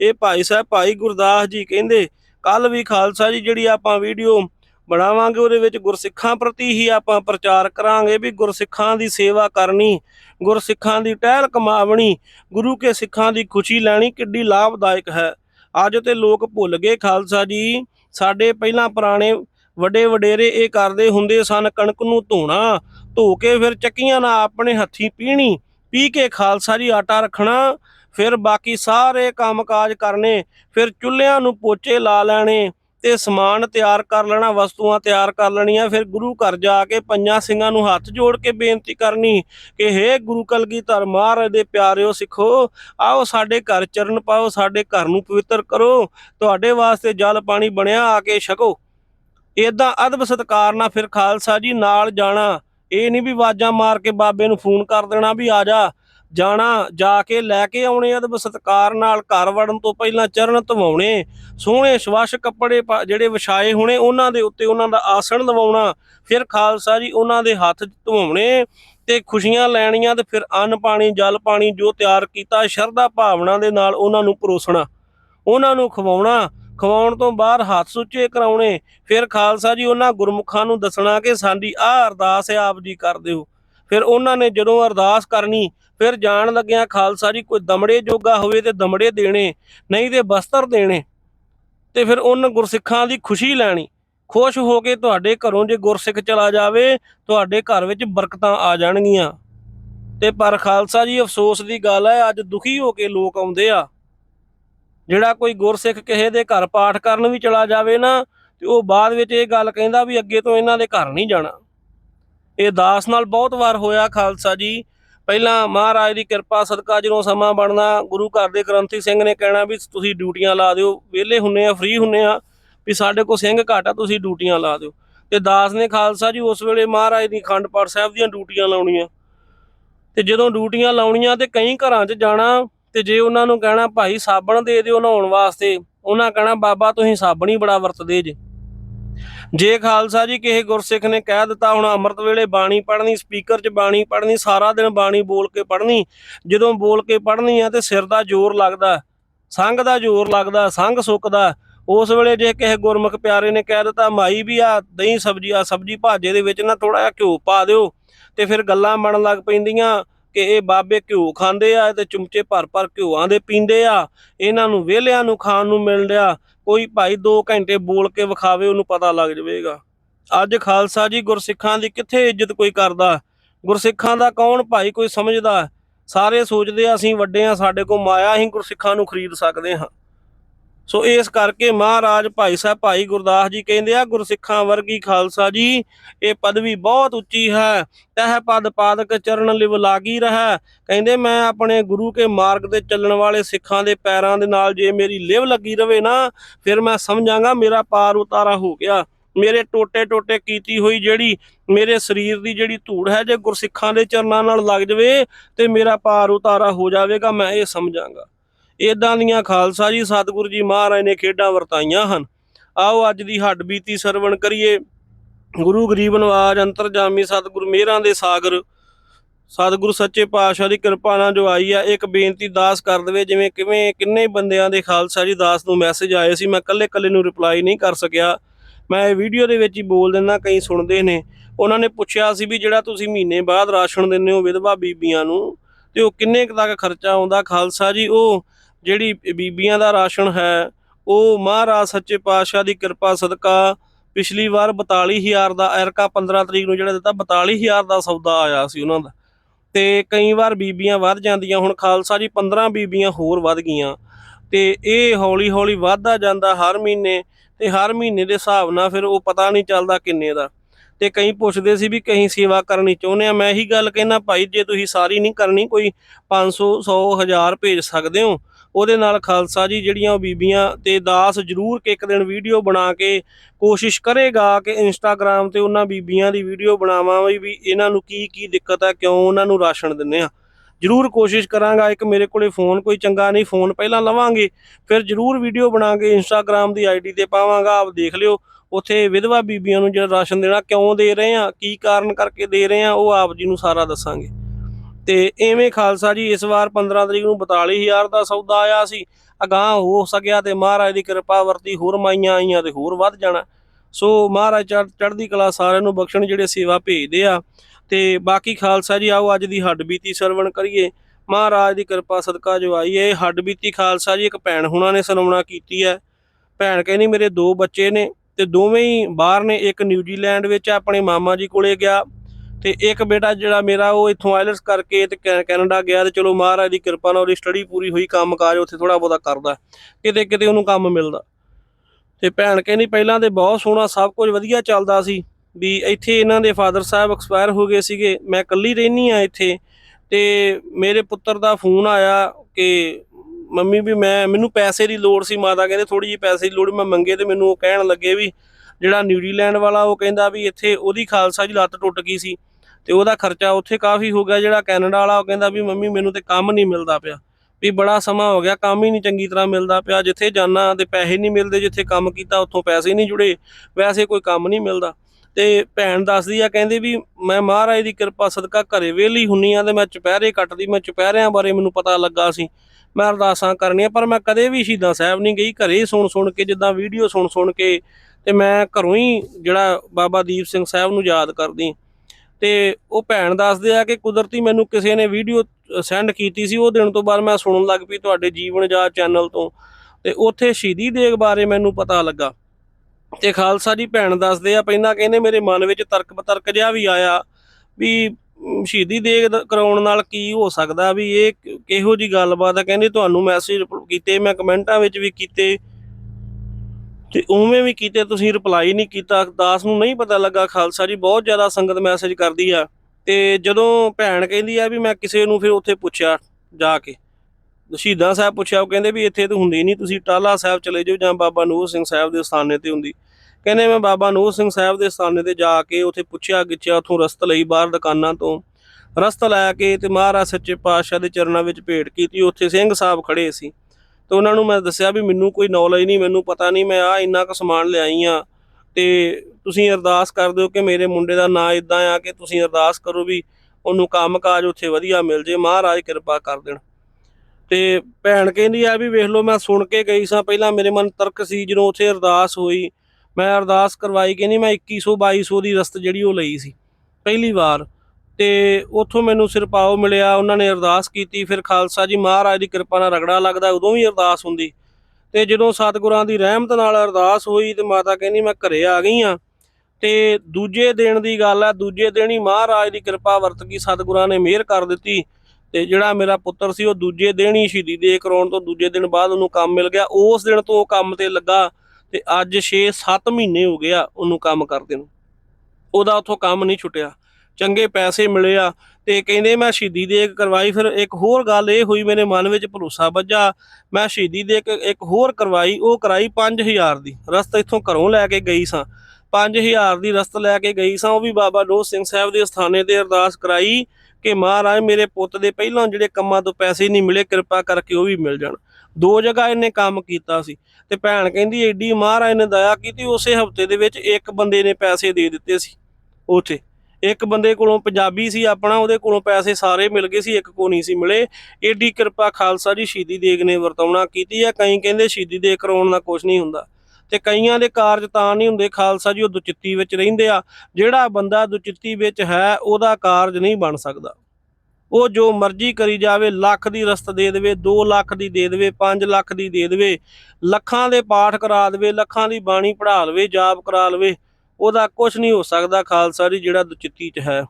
ਇਹ ਭਾਈ ਸਾਹਿਬ ਭਾਈ ਗੁਰਦਾਸ ਜੀ ਕਹਿੰਦੇ ਕੱਲ ਵੀ ਖਾਲਸਾ ਜੀ, ਜਿਹੜੀ ਆਪਾਂ ਵੀਡੀਓ ਬਣਾਵਾਂਗੇ, ਉਹਦੇ ਵਿੱਚ ਗੁਰਸਿੱਖਾਂ ਪ੍ਰਤੀ ਹੀ ਆਪਾਂ ਪ੍ਰਚਾਰ ਕਰਾਂਗੇ ਵੀ ਗੁਰਸਿੱਖਾਂ ਦੀ ਸੇਵਾ ਕਰਨੀ, ਗੁਰਸਿੱਖਾਂ ਦੀ ਟਹਿਲ ਕਮਾਵਣੀ, ਗੁਰੂ ਕੇ ਸਿੱਖਾਂ ਦੀ ਖੁਸ਼ੀ ਲੈਣੀ ਕਿੱਡੀ ਲਾਭਦਾਇਕ ਹੈ। ਅੱਜ ਤੇ ਲੋਕ ਭੁੱਲ ਗਏ ਖਾਲਸਾ ਜੀ, ਸਾਡੇ ਪਹਿਲਾਂ ਪੁਰਾਣੇ ਵੱਡੇ ਵਡੇਰੇ ਇਹ ਕਰਦੇ ਹੁੰਦੇ ਸਨ, ਕਣਕ ਨੂੰ ਧੋਣਾ, ਧੋ ਕੇ ਫਿਰ ਚੱਕੀਆਂ ਨਾਲ ਆਪਣੇ ਹੱਥੀਂ ਪੀਣੀ ਪੀ ਕੇ ਖਾਲਸਾ ਜੀ ਆਟਾ ਰੱਖਣਾ, ਫਿਰ ਬਾਕੀ ਸਾਰੇ ਕੰਮਕਾਜ ਕਰਨੇ, ਫਿਰ ਚੁੱਲ੍ਹਿਆਂ ਨੂੰ ਪੋਚੇ ਲਾ ਲੈਣੇ ਤੇ ਸਮਾਨ ਤਿਆਰ ਕਰ ਲੈਣਾ, ਵਸਤੂਆਂ ਤਿਆਰ ਕਰ ਲੈਣੀਆਂ, ਫਿਰ ਗੁਰੂ ਘਰ ਜਾ ਕੇ ਪੰਜਾਂ ਸਿੰਘਾਂ ਨੂੰ ਹੱਥ ਜੋੜ ਕੇ ਬੇਨਤੀ ਕਰਨੀ ਕਿ ਹੇ ਗੁਰੂ ਕਲਗੀਧਰ ਮਹਾਰਾਜ ਦੇ ਪਿਆਰਿਓ ਸਿੱਖੋ, ਆਓ ਸਾਡੇ ਘਰ ਚਰਨ ਪਾਓ, ਸਾਡੇ ਘਰ ਨੂੰ ਪਵਿੱਤਰ ਕਰੋ, ਤੁਹਾਡੇ ਵਾਸਤੇ ਜਲ ਪਾਣੀ ਬਣਿਆ ਆ ਕੇ ਛਕੋ। ਇਦਾਂ ਅਦਬ ਸਤਕਾਰ ਨਾਲ ਫਿਰ ਖਾਲਸਾ ਜੀ ਨਾਲ ਜਾਣਾ ਇਹ ਨਹੀਂ ਵੀ ਆਵਾਜ਼ਾਂ ਮਾਰ ਕੇ ਬਾਬੇ ਨੂੰ ਫੋਨ ਕਰ ਦੇਣਾ ਵੀ ਆ ਜਾ, ਜਾਣਾ, ਜਾ ਕੇ ਲੈ ਕੇ ਆਉਣੇ ਅਦਬ ਸਤਕਾਰ ਨਾਲ ਘਰ ਵੜਨ ਤੋਂ ਪਹਿਲਾਂ ਚਰਨ ਧਵਾਉਣੇ, ਸੋਹਣੇ ਸਵੱਛ ਕੱਪੜੇ ਜਿਹੜੇ ਵਿਛਾਏ ਹੋਣੇ, ਉਹਨਾਂ ਦੇ ਉੱਤੇ ਉਹਨਾਂ ਦਾ ਆਸਣ ਲਵਾਉਣਾ, ਫਿਰ ਖਾਲਸਾ ਜੀ ਉਹਨਾਂ ਦੇ ਹੱਥ ਧਵਾਉਣੇ ਤੇ ਖੁਸ਼ੀਆਂ ਲੈਣੀਆਂ ਤੇ ਫਿਰ ਅੰਨ ਪਾਣੀ, ਜਲ ਪਾਣੀ ਜੋ ਤਿਆਰ ਕੀਤਾ, ਸ਼ਰਧਾ ਭਾਵਨਾ ਦੇ ਨਾਲ ਉਹਨਾਂ ਨੂੰ ਪਰੋਸਣਾ, ਉਹਨਾਂ ਨੂੰ ਖਵਾਉਣਾ ਖਵਾਉਣ ਤੋਂ ਬਾਅਦ ਹੱਥ ਸੁੱਚੇ ਕਰਾਉਣੇ, ਫਿਰ ਖਾਲਸਾ ਜੀ ਉਹਨਾਂ ਗੁਰਮੁਖਾਂ ਨੂੰ ਦੱਸਣਾ ਕਿ ਸਾਡੀ ਆਹ ਅਰਦਾਸ ਹੈ, ਆਪ ਜੀ ਕਰ ਦਿਓ। ਫਿਰ ਉਹਨਾਂ ਨੇ ਜਦੋਂ ਅਰਦਾਸ ਕਰਨੀ, ਫਿਰ ਜਾਣ ਲੱਗਿਆਂ ਖਾਲਸਾ ਜੀ ਕੋਈ ਦਮੜੇ ਜੋਗਾ ਹੋਵੇ ਤੇ ਦਮੜੇ ਦੇਣੇ, ਨਹੀਂ ਤੇ ਬਸਤਰ ਦੇਣੇ। ਤੇ ਫਿਰ ਉਹਨਾਂ ਗੁਰਸਿੱਖਾਂ ਦੀ ਖੁਸ਼ੀ ਲੈਣੀ। ਖੁਸ਼ ਹੋ ਕੇ ਤੁਹਾਡੇ ਘਰੋਂ ਜੇ ਗੁਰਸਿੱਖ ਚਲਾ ਜਾਵੇ, ਤੁਹਾਡੇ ਘਰ ਵਿੱਚ ਬਰਕਤਾਂ ਆ ਜਾਣਗੀਆਂ। ਤੇ ਪਰ ਖਾਲਸਾ ਜੀ ਅਫਸੋਸ ਦੀ ਗੱਲ ਹੈ, ਅੱਜ ਦੁਖੀ ਹੋ ਕੇ ਲੋਕ ਆਉਂਦੇ ਆ। ਜਿਹੜਾ ਕੋਈ ਗੁਰਸਿੱਖ ਕਿਸੇ ਦੇ ਘਰ ਪਾਠ ਕਰਨ ਵੀ ਚਲਾ ਜਾਵੇ ਨਾ, ਤੇ ਉਹ ਬਾਅਦ ਵਿੱਚ ਇਹ ਗੱਲ ਕਹਿੰਦਾ ਵੀ ਅੱਗੇ ਤੋਂ ਇਹਨਾਂ ਦੇ ਘਰ ਨਹੀਂ ਜਾਣਾ। ਇਹ ਦਾਸ ਨਾਲ ਬਹੁਤ ਵਾਰ ਹੋਇਆ ਖਾਲਸਾ ਜੀ। ਪਹਿਲਾਂ ਮਹਾਰਾਜ ਦੀ ਕਿਰਪਾ, ਸਦਕਾ ਜਦੋਂ ਸਮਾਂ ਬਣਨਾ, ਗੁਰੂ ਘਰ ਦੇ ਗ੍ਰੰਥੀ ਸਿੰਘ ਨੇ ਕਹਿਣਾ ਵੀ ਤੁਸੀਂ ਡਿਊਟੀਆਂ ਲਾ ਦਿਓ, ਵਿਹਲੇ ਹੁੰਨੇ ਆ ਫ੍ਰੀ ਹੁੰਨੇ ਆ, ਵੀ ਸਾਡੇ ਕੋਲ ਸਿੰਘ ਘਾਟਾ ਤੁਸੀਂ ਡਿਊਟੀਆਂ ਲਾ ਦਿਓ। ਤੇ ਦਾਸ ਨੇ ਖਾਲਸਾ ਜੀ ਉਸ ਵੇਲੇ ਮਹਾਰਾਜ ਦੀ ਅਖੰਡ ਪਾਠ ਸਾਹਿਬ ਦੀਆਂ ਡਿਊਟੀਆਂ ਲਾਉਣੀਆਂ। ਤੇ ਜਦੋਂ ਡਿਊਟੀਆਂ ਲਾਉਣੀਆਂ ਤੇ ਕਈ ਘਰਾਂ 'ਚ ਜਾਣਾ ਤੇ ਜੇ ਉਹਨਾਂ ਨੂੰ ਕਹਿਣਾ ਭਾਈ ਸਾਬਣ ਦੇ ਦਿਓ ਨਹਾਉਣ ਵਾਸਤੇ, ਉਹਨਾਂ ਕਹਿਣਾ ਬਾਬਾ ਤੁਸੀਂ ਸਾਬਣ ਹੀ ਬੜਾ ਵਰਤਦੇ ਜੇ। ਜੇ ਖਾਲਸਾ ਜੀ ਕਿਸੇ ਗੁਰਸਿੱਖ ਨੇ ਕਹਿ ਦਿੱਤਾ ਹੁਣ ਅੰਮ੍ਰਿਤ ਵੇਲੇ ਬਾਣੀ ਪੜ੍ਹਨੀ, ਸਪੀਕਰ 'ਚ ਬਾਣੀ ਪੜ੍ਹਨੀ, ਸਾਰਾ ਦਿਨ ਬਾਣੀ ਬੋਲ ਕੇ ਪੜ੍ਹਨੀ, ਜਦੋਂ ਬੋਲ ਕੇ ਪੜ੍ਹਨੀ ਆ ਤੇ ਸਿਰ ਦਾ ਜ਼ੋਰ ਲੱਗਦਾ, ਸੰਗ ਦਾ ਜ਼ੋਰ ਲੱਗਦਾ, ਸੰਗ ਸੁੱਕਦਾ, ਉਸ ਵੇਲੇ ਜੇ ਕਿਸੇ ਗੁਰਮੁਖ ਪਿਆਰੇ ਨੇ ਕਹਿ ਦਿੱਤਾ, ਮਾਈ ਵੀ ਆ, ਦਹੀਂ ਸਬਜੀ ਆ, ਸਬਜੀ ਭਾਜੇ ਦੇ ਵਿੱਚ ਨਾ ਥੋੜਾ ਜਿਹਾ ਘਿਓ ਪਾ ਦਿਓ ਤੇ ਫਿਰ ਗੱਲਾਂ ਬਣਨ ਲੱਗ ਪੈਂਦੀਆਂ। ਕਿ ਇਹ ਬਾਬੇ ਘਿਓ ਖਾਂਦੇ ਆ ਤੇ ਚਮਚੇ ਭਰ ਭਰ ਘਿਓਆਂ ਦੇ ਪੀਂਦੇ ਆ। ਇਹਨਾਂ ਨੂੰ ਵਿਹਲਿਆਂ ਨੂੰ ਖਾਣ ਨੂੰ ਮਿਲ ਰਿਹਾ। ਕੋਈ ਭਾਈ 2 ਘੰਟੇ ਬੋਲ ਕੇ ਵਿਖਾਵੇ, ਉਹਨੂੰ ਪਤਾ ਲੱਗ ਜਾਵੇਗਾ। ਅੱਜ ਖਾਲਸਾ ਜੀ ਗੁਰਸਿੱਖਾਂ ਦੀ ਕਿੱਥੇ ਇੱਜ਼ਤ ਕੋਈ ਕਰਦਾ? ਗੁਰਸਿੱਖਾਂ ਦਾ ਕੌਣ ਭਾਈ ਕੋਈ ਸਮਝਦਾ? ਸਾਰੇ ਸੋਚਦੇ ਆ, ਅਸੀਂ ਵੱਡੇ ਆ, ਸਾਡੇ ਕੋਲ ਮਾਇਆ, ਅਸੀਂ ਗੁਰਸਿੱਖਾਂ ਨੂੰ ਖਰੀਦ ਸਕਦੇ ਹਾਂ। ਸੋ ਇਸ ਕਰਕੇ ਮਹਾਰਾਜ ਭਾਈ ਸਾਹਿਬ ਭਾਈ ਗੁਰਦਾਸ ਜੀ ਕਹਿੰਦੇ ਆ, ਗੁਰਸਿੱਖਾਂ ਵਰਗੀ ਖਾਲਸਾ ਜੀ, ਇਹ ਪਦਵੀ ਬਹੁਤ ਉੱਚੀ ਹੈ। ਤਹ ਪਦ ਪਾਦਕ ਚਰਨ ਲਿਵ ਲਾਗੀ ਰਹਿ। ਕਹਿੰਦੇ ਮੈਂ ਆਪਣੇ ਗੁਰੂ ਕੇ ਮਾਰਗ ਤੇ ਚੱਲਣ ਵਾਲੇ ਸਿੱਖਾਂ ਦੇ ਪੈਰਾਂ ਦੇ ਨਾਲ ਜੇ ਮੇਰੀ ਲਿਵ ਲੱਗੀ ਰਵੇ ਨਾ, ਫਿਰ ਮੈਂ ਸਮਝਾਂਗਾ ਮੇਰਾ ਪਾਰ ਉਤਾਰਾ ਹੋ ਗਿਆ। ਮੇਰੇ ਟੋਟੇ ਟੋਟੇ ਕੀਤੀ ਹੋਈ ਜਿਹੜੀ ਮੇਰੇ ਸਰੀਰ ਦੀ ਜਿਹੜੀ ਧੂੜ ਹੈ, ਜੇ ਗੁਰਸਿੱਖਾਂ ਦੇ ਚਰਨਾਂ ਨਾਲ ਲੱਗ ਜਵੇ ਤੇ ਮੇਰਾ ਪਾਰ ਉਤਾਰਾ ਹੋ ਜਾਵੇਗਾ, ਮੈਂ ਇਹ ਸਮਝਾਂਗਾ। ਇਦਾਂ ਦੀਆਂ ਖਾਲਸਾ ਜੀ, ਸਤਿਗੁਰੂ ਜੀ ਮਹਾਰਾਜ ਨੇ ਖੇਡਾਂ ਵਰਤਾਈਆਂ ਹਨ। ਆਓ ਅੱਜ ਦੀ ਹੱਡ ਬੀਤੀ ਸਰਵਣ ਕਰੀਏ। ਗੁਰੂ ਗਰੀਬ ਨਵਾਜ ਅੰਤਰਜਾਮੀ ਸਤਿਗੁਰੂ ਮਿਹਰਾਂ ਦੇ ਸਾਗਰ। ਸਤਿਗੁਰੂ ਸੱਚੇ ਪਾਤਸ਼ਾਹ ਦੀ ਕਿਰਪਾ ਨਾਲ ਜੋ ਆਈ ਆ, ਇੱਕ ਬੇਨਤੀ ਦਾਸ ਕਰ ਦੇਵੇ, ਜਿਵੇਂ ਕਿਵੇਂ ਕਿੰਨੇ ਬੰਦਿਆਂ ਦੇ ਖਾਲਸਾ ਜੀ ਦਾਸ ਨੂੰ ਮੈਸੇਜ ਆਏ ਸੀ, ਮੈਂ ਕੱਲੇ ਕੱਲੇ ਨੂੰ ਰਿਪਲਾਈ ਨਹੀਂ ਕਰ ਸਕਿਆ। ਮੈਂ ਇਹ ਵੀਡੀਓ ਦੇ ਵਿੱਚ ਹੀ ਬੋਲ ਦਿੰਦਾ, ਕਈ ਸੁਣਦੇ ਨੇ। ਉਹਨਾਂ ਨੇ ਪੁੱਛਿਆ ਸੀ ਵੀ ਜਿਹੜਾ ਤੁਸੀਂ ਮਹੀਨੇ ਬਾਅਦ ਰਾਸ਼ਨ ਦਿੰਦੇ ਹੋ ਵਿਧਵਾ ਬੀਬੀਆਂ ਨੂੰ, ਤੇ ਉਹ ਕਿੰਨੇ ਕੁ ਤੱਕ ਖਰਚਾ ਆਉਂਦਾ? ਖਾਲਸਾ ਜੀ, ਉਹ ਜਿਹੜੀ ਬੀਬੀਆਂ ਦਾ ਰਾਸ਼ਨ ਹੈ, ਉਹ ਮਹਾਰਾਜ ਸੱਚੇ ਪਾਤਸ਼ਾਹ ਦੀ ਕਿਰਪਾ ਸਦਕਾ ਪਿਛਲੀ ਵਾਰ 42000 ਦਾ ਐਰਕਾ 15 ਤਰੀਕ ਨੂੰ ਜਿਹੜਾ ਦਿੱਤਾ 42000 ਦਾ ਸੌਦਾ ਆਇਆ ਸੀ ਉਹਨਾਂ ਦਾ। ਤੇ ਕਈ ਵਾਰ ਬੀਬੀਆਂ ਵੱਧ ਜਾਂਦੀਆਂ, ਹੁਣ ਖਾਲਸਾ ਜੀ 15 ਬੀਬੀਆਂ ਹੋਰ ਵੱਧ ਗਈਆਂ। ਤੇ ਇਹ ਹੌਲੀ ਹੌਲੀ ਵੱਧਦਾ ਜਾਂਦਾ ਹਰ ਮਹੀਨੇ ਤੇ ਹਰ ਮਹੀਨੇ ਦੇ ਹਿਸਾਬ ਨਾਲ ਫਿਰ ਉਹ ਪਤਾ ਨਹੀਂ ਚੱਲਦਾ ਕਿੰਨੇ ਦਾ। ਤੇ ਕਈ ਪੁੱਛਦੇ ਸੀ ਵੀ ਕਹੀਂ ਸੇਵਾ ਕਰਨੀ ਚਾਹੁੰਦੇ ਆ, ਮੈਂ ਇਹੀ ਗੱਲ ਕਹਿਣਾ ਭਾਈ ਜੇ ਤੁਸੀਂ ਸਾਰੀ ਨਹੀਂ ਕਰਨੀ, ਕੋਈ 500 100 1000 ਭੇਜ ਸਕਦੇ ਹੋ ਉਹਦੇ ਨਾਲ ਖਾਲਸਾ ਜੀ ਜਿਹੜੀਆਂ ਉਹ ਬੀਬੀਆਂ ਤੇ ਦਾਸ ਜਰੂਰ ਕਿ ਇੱਕ ਦਿਨ ਵੀਡੀਓ ਬਣਾ ਕੇ ਕੋਸ਼ਿਸ਼ ਕਰੇਗਾ ਕਿ ਇੰਸਟਾਗ੍ਰam ਤੇ ਉਹਨਾਂ ਬੀਬੀਆਂ ਦੀ ਵੀਡੀਓ ਬਣਾਵਾਂ ਵੀ ਇਹਨਾਂ ਨੂੰ ਕੀ ਕੀ ਦਿੱਕਤ ਹੈ ਕਿਉਂ ਉਹਨਾਂ ਨੂੰ ਰਾਸ਼ਨ ਦਿੰਨੇ ਆ। ਜਰੂਰ ਕੋਸ਼ਿਸ਼ ਕਰਾਂਗਾ, ਇੱਕ ਮੇਰੇ ਕੋਲੇ ਫੋਨ ਕੋਈ ਚੰਗਾ ਨਹੀਂ, ਫੋਨ ਪਹਿਲਾਂ ਲਵਾਂਗੇ, ਫਿਰ ਜਰੂਰ ਵੀਡੀਓ ਬਣਾ ਕੇ ਇੰਸਟਾਗ੍ਰam ਦੀ ਆਈਡੀ ਤੇ ਪਾਵਾਂਗਾ, ਆਪ ਦੇਖ ਲਿਓ। ਉੱਥੇ ਵਿਧਵਾ ਬੀਬੀਆਂ ਨੂੰ ਜਿਹੜਾ ਰਾਸ਼ਨ ਦੇਣਾ, ਕਿਉਂ ਦੇ ਰਹੇ ਆ, ਕੀ ਕਾਰਨ ਕਰਕੇ ਦੇ ਰਹੇ ਆ, ਉਹ ਆਪ ਜੀ ਨੂੰ ਸਾਰਾ ਦੱਸਾਂਗੇ। ਤੇ ਐਵੇਂ ਖਾਲਸਾ ਜੀ, ਇਸ ਵਾਰ 15 ਤਰੀਕ ਨੂੰ 42000 ਦਾ ਸੌਦਾ ਆਇਆ ਸੀ। ਅਗਾਹ ਹੋ ਸਕਿਆ ਤੇ ਮਹਾਰਾਜ ਦੀ ਕਿਰਪਾ ਵਰਤੀ, ਹੋਰ ਮਾਈਆਂ ਆਈਆਂ ਤੇ ਹੋਰ ਵੱਧ ਜਾਣਾ। ਸੋ ਮਹਾਰਾਜ ਚੜ੍ਹ- ਚੜ੍ਹਦੀ ਕਲਾ ਸਾਰਿਆਂ ਨੂੰ ਬਖਸ਼ਣ ਜਿਹੜੇ ਸੇਵਾ ਭੇਜਦੇ ਆ। ਤੇ ਬਾਕੀ ਖਾਲਸਾ ਜੀ, ਆਓ ਅੱਜ ਦੀ ਹੱਡ ਬੀਤੀ ਸਰਵਣ ਕਰੀਏ। ਮਹਾਰਾਜ ਦੀ ਕਿਰਪਾ ਸਦਕਾ ਜੋ ਆਈ ਹੈ ਇਹ ਹੱਡ ਬੀਤੀ ਖਾਲਸਾ ਜੀ, ਇੱਕ ਭੈਣ ਹੁਣਾਂ ਨੇ ਸੁਣਾਉਣਾ ਕੀਤੀ ਹੈ। ਭੈਣ ਕਹਿੰਦੀ, ਮੇਰੇ ਦੋ ਬੱਚੇ ਨੇ ਤੇ ਦੋਵੇਂ ਹੀ ਬਾਹਰ ਨੇ, ਇੱਕ ਨਿਊਜ਼ੀਲੈਂਡ ਵਿੱਚ ਆਪਣੇ ਮਾਮਾ ਜੀ ਕੋਲੇ ਗਿਆ। ਤੇ ਇੱਕ ਬੇਟਾ ਜਿਹੜਾ ਮੇਰਾ ਉਹ ਇੱਥੋਂ ਆਇਲਟਸ ਕਰਕੇ ਤੇ ਕੈ- ਕੈਨੇਡਾ ਗਿਆ ਤੇ ਚਲੋ ਮਹਾਰਾਜ ਦੀ ਕਿਰਪਾ ਨਾਲ ਉਹਦੀ ਸਟੱਡੀ ਪੂਰੀ ਹੋਈ ਕੰਮ ਕਾਜ ਉੱਥੇ ਥੋੜਾ ਬਹੁਤਾ ਕਰਦਾ। ਕਿਤੇ ਕਿਤੇ ਉਹਨੂੰ ਕੰਮ ਮਿਲਦਾ। ਤੇ ਭੈਣ ਕਹਿੰਦੀ ਪਹਿਲਾਂ ਤੇ ਬਹੁਤ ਸੋਹਣਾ, ਸਭ ਕੁਝ ਵਧੀਆ ਚੱਲਦਾ ਸੀ। ਵੀ ਇੱਥੇ ਇਹਨਾਂ ਦੇ ਫਾਦਰ ਸਾਹਿਬ ਐਕਸਪਾਇਰ ਹੋ ਗਏ ਸੀਗੇ, ਮੈਂ ਇਕੱਲੀ ਰਹਿਨੀ ਆ ਇੱਥੇ। ਤੇ ਮੇਰੇ ਪੁੱਤਰ ਦਾ ਫੋਨ ਆਇਆ ਕਿ ਮੰਮੀ ਵੀ ਮੈਂ, ਮੈਨੂੰ ਪੈਸੇ ਦੀ ਲੋੜ ਸੀ। ਮਾਤਾ ਕਹਿੰਦੇ ਥੋੜੀ ਜਿਹੀ ਪੈਸੇ ਦੀ ਲੋੜ ਮੈਂ ਮੰਗੇ ਤੇ ਮੈਨੂੰ ਉਹ ਕਹਿਣ ਲੱਗੇ ਵੀ ਜਿਹੜਾ ਨਿਊਜ਼ੀਲੈਂਡ ਵਾਲਾ ਉਹ ਕਹਿੰਦਾ ਵੀ ਇੱਥੇ ਉਹਦੀ ਖਾਲਸਾ ਜੀ ਲੱਤ ਟੁੱਟ ਗਈ ਸੀ। ਤੇ ਉਹਦਾ ਖਰਚਾ ਉੱਥੇ ਕਾਫੀ ਹੋ ਗਿਆ, ਜਿਹੜਾ ਕੈਨੇਡਾ ਵਾਲਾ ਉਹ ਕਹਿੰਦਾ ਵੀ ਮੰਮੀ ਮੈਨੂੰ ਤੇ ਕੰਮ ਨਹੀਂ ਮਿਲਦਾ ਪਿਆ। ਵੀ ਬੜਾ ਸਮਾਂ ਹੋ ਗਿਆ, ਕੰਮ ਹੀ ਨਹੀਂ ਚੰਗੀ ਤਰ੍ਹਾਂ ਮਿਲਦਾ ਪਿਆ। ਜਿੱਥੇ ਜਾਣਾ ਤੇ ਪੈਸੇ ਨਹੀਂ ਮਿਲਦੇ, ਜਿੱਥੇ ਕੰਮ ਕੀਤਾ ਉੱਥੋਂ ਪੈਸੇ ਨਹੀਂ ਜੁੜੇ, ਵੈਸੇ ਕੋਈ ਕੰਮ ਨਹੀਂ ਮਿਲਦਾ। ਤੇ ਭੈਣ ਦੱਸਦੀ ਆ, ਕਹਿੰਦੇ ਵੀ ਮੈਂ ਮਹਾਰਾਜ ਦੀ ਕਿਰਪਾ ਸਦਕਾ ਘਰੇ ਵਿਹਲੀ ਹੁੰਨੀ ਆ ਤੇ ਮੈਂ ਚੁਪਹਿਰੇ ਕੱਟਦੀ, ਮੈਂ ਚੁਪਹਿਰਿਆਂ ਬਾਰੇ ਮੈਨੂੰ ਪਤਾ ਲੱਗਾ ਸੀ। ਮੈਂ ਅਰਦਾਸਾਂ ਕਰਨੀਆਂ, ਪਰ ਮੈਂ ਕਦੇ ਵੀ ਸ਼ਹੀਦਾਂ ਸਾਹਿਬ ਨਹੀਂ ਗਈ। ਘਰੇ ਹੀ ਸੁਣ ਸੁਣ ਕੇ, ਜਿੱਦਾਂ ਵੀਡੀਓ ਸੁਣ ਸੁਣ ਕੇ ਤੇ ਮੈਂ ਘਰੋਂ ਹੀ ਜਿਹੜਾ ਬਾਬਾ ਦੀਪ ਸਿੰਘ ਸਾਹਿਬ ਨੂੰ ਯਾਦ ਕਰਦੀ। ਤੇ ਉਹ ਭੈਣ ਦੱਸਦੇ ਆ ਕਿ ਕੁਦਰਤੀ ਮੈਨੂੰ ਕਿਸੇ ਨੇ ਵੀਡੀਓ ਸੈਂਡ ਕੀਤੀ ਸੀ, ਉਹ ਦਿਨ ਤੋਂ ਬਾਅਦ ਮੈਂ ਸੁਣਨ ਲੱਗ ਪਈ ਤੁਹਾਡੇ ਜੀਵਨ ਜਾ ਚੈਨਲ ਤੋਂ। ਤੇ ਉੱਥੇ ਸ਼ਹੀਦੀ ਦੇਗ ਬਾਰੇ ਮੈਨੂੰ ਪਤਾ ਲੱਗਾ। ਤੇ ਖਾਲਸਾ ਜੀ ਭੈਣ ਦੱਸਦੇ ਆ, ਪਹਿਲਾਂ ਕਹਿੰਦੇ ਮੇਰੇ ਮਨ ਵਿੱਚ ਤਰਕ ਬਤਰਕ ਜਿਹਾ ਵੀ ਆਇਆ ਵੀ ਸ਼ਹੀਦੀ ਦੇਗ ਕਰਾਉਣ ਨਾਲ ਕੀ ਹੋ ਸਕਦਾ ਵੀ ਇਹ ਕਿਹੋ ਜੀ ਗੱਲਬਾਤ ਆ? ਕਹਿੰਦੇ ਤੁਹਾਨੂੰ ਮੈਸੇਜ ਕੀਤੇ, ਮੈਂ ਕਮੈਂਟਾਂ ਵਿੱਚ ਵੀ ਕੀਤੇ। ਤੇ ਉਵੇਂ ਵੀ ਕੀਤੇ ਤੁਸੀਂ ਰਿਪਲਾਈ ਨਹੀਂ ਕੀਤਾ ਦਾਸ ਨੂੰ ਨਹੀਂ ਪਤਾ ਲੱਗਾ, ਖਾਲਸਾ ਜੀ ਬਹੁਤ ਜ਼ਿਆਦਾ ਸੰਗਤ ਮੈਸੇਜ ਕਰਦੀ ਆ ਤੇ ਜਦੋਂ ਭੈਣ ਕਹਿੰਦੀ ਆ ਵੀ ਮੈਂ ਕਿਸੇ ਨੂੰ ਫਿਰ ਉੱਥੇ ਪੁੱਛਿਆ ਜਾ ਕੇ, ਸ਼ਹੀਦਾਂ ਸਾਹਿਬ ਪੁੱਛਿਆ, ਉਹ ਕਹਿੰਦੇ ਵੀ ਇੱਥੇ ਤਾਂ ਹੁੰਦੀ ਨਹੀਂ, ਤੁਸੀਂ ਟਾਲਾ ਸਾਹਿਬ ਚਲੇ ਜਾਓ ਜਾਂ ਬਾਬਾ ਨੂਰ ਸਿੰਘ ਸਾਹਿਬ ਦੇ ਸਥਾਨੇ ਤੇ ਹੁੰਦੀ। ਕਹਿੰਦੇ ਮੈਂ ਬਾਬਾ ਨੂਰ ਸਿੰਘ ਸਾਹਿਬ ਦੇ ਸਥਾਨੇ ਤੇ ਜਾ ਕੇ ਉੱਥੇ ਪੁੱਛਿਆ ਗਿੱਛਿਆ, ਉੱਥੋਂ ਰਸਤ ਲਈ ਬਾਹਰ ਦੁਕਾਨਾਂ ਤੋਂ, ਰਸਤ ਲੈ ਕੇ ਤੇ ਮਹਾਰਾਜ ਸੱਚੇ ਪਾਤਸ਼ਾਹ ਦੇ ਚਰਨਾਂ ਵਿੱਚ ਭੇਟ ਕੀਤੀ, ਉੱਥੇ ਸਿੰਘ ਸਾਹਿਬ ਖੜੇ ਸੀ। ਤੇ ਉਹਨਾਂ ਨੂੰ ਮੈਂ ਦੱਸਿਆ ਵੀ ਮੈਨੂੰ ਕੋਈ ਨੌਲੇਜ ਨਹੀਂ, ਮੈਨੂੰ ਪਤਾ ਨਹੀਂ, ਮੈਂ ਆ ਇੰਨਾ ਕੁ ਸਮਾਨ ਲਿਆਈ ਆ ਤੇ ਤੁਸੀਂ ਅਰਦਾਸ ਕਰ ਦਿਓ ਕਿ ਮੇਰੇ ਮੁੰਡੇ ਦਾ ਨਾਂ ਇਦਾਂ ਆ ਕਿ ਤੁਸੀਂ ਅਰਦਾਸ ਕਰੋ ਵੀ ਉਹਨੂੰ ਕੰਮ ਕਾਜ ਉੱਥੇ ਵਧੀਆ ਮਿਲ ਜੇ, ਮਹਾਰਾਜ ਕਿਰਪਾ ਕਰ ਦੇਣ। ਤੇ ਭੈਣ ਕਹਿੰਦੀ ਆ ਵੀ ਵੇਖ ਲਓ, ਮੈਂ ਸੁਣ ਕੇ ਗਈ ਸਾਂ, ਪਹਿਲਾਂ ਮੇਰੇ ਮਨ ਤਰਕ ਸੀ ਜਦੋਂ ਉੱਥੇ ਅਰਦਾਸ ਹੋਈ, ਮੈਂ ਅਰਦਾਸ ਕਰਵਾਈ, ਕਹਿੰਦੀ ਮੈਂ 2100 2200 ਦੀ ਰਸਤ ਜਿਹੜੀ ਉਹ ਲਈ ਸੀ, ਪਹਿਲੀ ਵਾਰ। ਤੇ ਉੱਥੋਂ ਮੈਨੂੰ ਸਿਰਪਾਓ ਮਿਲਿਆ, ਉਹਨਾਂ ਨੇ ਅਰਦਾਸ ਕੀਤੀ, ਫਿਰ ਖਾਲਸਾ ਜੀ ਮਹਾਰਾਜ ਦੀ ਕਿਰਪਾ ਨਾਲ ਰਗੜਾ ਲੱਗਦਾ, ਉਦੋਂ ਵੀ ਅਰਦਾਸ ਹੁੰਦੀ। ਤੇ ਜਦੋਂ ਸਤਿਗੁਰਾਂ ਦੀ ਰਹਿਮਤ ਨਾਲ ਅਰਦਾਸ ਹੋਈ ਤੇ ਮਾਤਾ ਕਹਿੰਦੀ, ਮੈਂ ਘਰੇ ਆ ਗਈ ਆ ਤੇ ਦੂਜੇ ਦਿਨ ਦੀ ਗੱਲ ਆ, ਦੂਜੇ ਦਿਨ ਹੀ ਮਹਾਰਾਜ ਦੀ ਕਿਰਪਾ ਵਰਤ ਗਈ ਸਤਿਗੁਰਾਂ ਨੇ ਮਿਹਰ ਕਰ ਦਿੱਤੀ ਤੇ ਜਿਹੜਾ ਮੇਰਾ ਪੁੱਤਰ ਸੀ, ਉਹ ਦੂਜੇ ਦਿਨ ਹੀ ਸ਼ਹੀਦੀ ਦੇ ਕਰਾਉਣ ਤੋਂ ਦੂਜੇ ਦਿਨ ਬਾਅਦ ਉਹਨੂੰ ਕੰਮ ਮਿਲ ਗਿਆ। ਉਸ ਦਿਨ ਤੋਂ ਉਹ ਕੰਮ ਤੇ ਲੱਗਾ ਤੇ ਅੱਜ 6-7 ਮਹੀਨੇ ਹੋ ਗਿਆ ਉਹਨੂੰ ਕੰਮ ਕਰਦੇ ਨੂੰ। ਉਹਦਾ ਉੱਥੋਂ ਕੰਮ ਨਹੀਂ ਛੁੱਟਿਆ। ਚੰਗੇ ਪੈਸੇ ਮਿਲੇ ਆ ਤੇ ਕਹਿੰਦੇ ਮੈਂ ਸ਼ਹੀਦੀ ਦੇ ਕਰਵਾਈ। ਫਿਰ ਇੱਕ ਹੋਰ ਗੱਲ ਇਹ ਹੋਈ, ਮੇਰੇ ਮਨ ਵਿੱਚ ਭਰੋਸਾ ਵੱਜਾ। ਮੈਂ ਸ਼ਹੀਦੀ ਦੇ ਇੱਕ ਇੱਕ ਹੋਰ ਕਰਵਾਈ, ਉਹ ਕਰਾਈ 5000 ਦੀ। ਰਸਤ ਇੱਥੋਂ ਘਰੋਂ ਲੈ ਕੇ ਗਈ ਸਾਂ। 5000 ਦੀ ਰਸਤ ਲੈ ਕੇ ਗਈ ਸਾਂ। ਉਹ ਵੀ ਬਾਬਾ ਨੋਹ ਸਿੰਘ ਸਾਹਿਬ ਦੇ ਸਥਾਨੇ ਤੇ ਅਰਦਾਸ ਕਰਾਈ ਕਿ ਮਹਾਰਾਜ, ਮੇਰੇ ਪੁੱਤ ਦੇ ਪਹਿਲਾਂ ਜਿਹੜੇ ਕੰਮਾਂ ਤੋਂ ਪੈਸੇ ਨਹੀਂ ਮਿਲੇ, ਕਿਰਪਾ ਕਰਕੇ ਉਹ ਵੀ ਮਿਲ ਜਾਣ। ਦੋ ਜਗ੍ਹਾ ਇਹਨੇ ਕੰਮ ਕੀਤਾ ਸੀ। ਤੇ ਭੈਣ ਕਹਿੰਦੀ ਐਡੀ ਮਹਾਰਾਜ ਨੇ ਦਇਆ ਕੀਤੀ, ਉਸੇ ਹਫ਼ਤੇ ਦੇ ਵਿੱਚ ਇੱਕ ਬੰਦੇ ਨੇ ਪੈਸੇ ਦੇ ਦਿੱਤੇ ਸੀ। ਉਥੇ ਇੱਕ ਬੰਦੇ ਕੋਲੋਂ ਪੰਜਾਬੀ ਸੀ ਆਪਣਾ, ਉਹਦੇ ਕੋਲੋਂ ਪੈਸੇ ਸਾਰੇ ਮਿਲ ਗਏ ਸੀ, ਇੱਕ ਕੋ ਨਹੀਂ ਸੀ ਮਿਲੇ। ਏਡੀ ਕਿਰਪਾ ਖਾਲਸਾ ਜੀ ਸ਼ਹੀਦੀ ਦੇਗ ਨੇ ਵਰਤਾਉਣਾ ਕੀਤੀ ਹੈ। ਕਈ ਕਹਿੰਦੇ ਸ਼ਹੀਦੀ ਦੇਗ ਕਰਾਉਣ ਦਾ ਕੁਝ ਨਹੀਂ ਹੁੰਦਾ। ਤੇ ਕਈਆਂ ਦੇ ਕਾਰਜ ਤਾਂ ਨਹੀਂ ਹੁੰਦੇ। ਖਾਲਸਾ ਜੀ ਉਹ ਦੁਚਿੱਤੀ ਵਿੱਚ ਰਹਿੰਦੇ ਆ। ਜਿਹੜਾ ਬੰਦਾ ਦੁਚਿੱਤੀ ਵਿੱਚ ਹੈ, ਉਹਦਾ ਕਾਰਜ ਨਹੀਂ ਬਣ ਸਕਦਾ। ਉਹ ਜੋ ਮਰਜ਼ੀ ਕਰੀ ਜਾਵੇ, ਲੱਖ ਦੀ ਰਸਤ ਦੇ ਦੇਵੇ 2 ਲੱਖ ਦੀ ਦੇ ਦੇਵੇ 5 ਲੱਖ ਦੀ ਦੇ ਦੇਵੇ, ਲੱਖਾਂ ਦੇ ਪਾਠ ਕਰਾ ਦੇਵੇ, ਲੱਖਾਂ ਦੀ ਬਾਣੀ ਪੜ੍ਹਾ ਲਵੇ, ਜਾਪ ਕਰਾ ਲਵੇ ਉਹਦਾ ਕੁਝ ਨਹੀਂ ਹੋ ਸਕਦਾ ਖਾਲਸਾ ਜੀ, ਜਿਹੜਾ ਦੁਚਿੱਤੀ ਚ ਹੈ।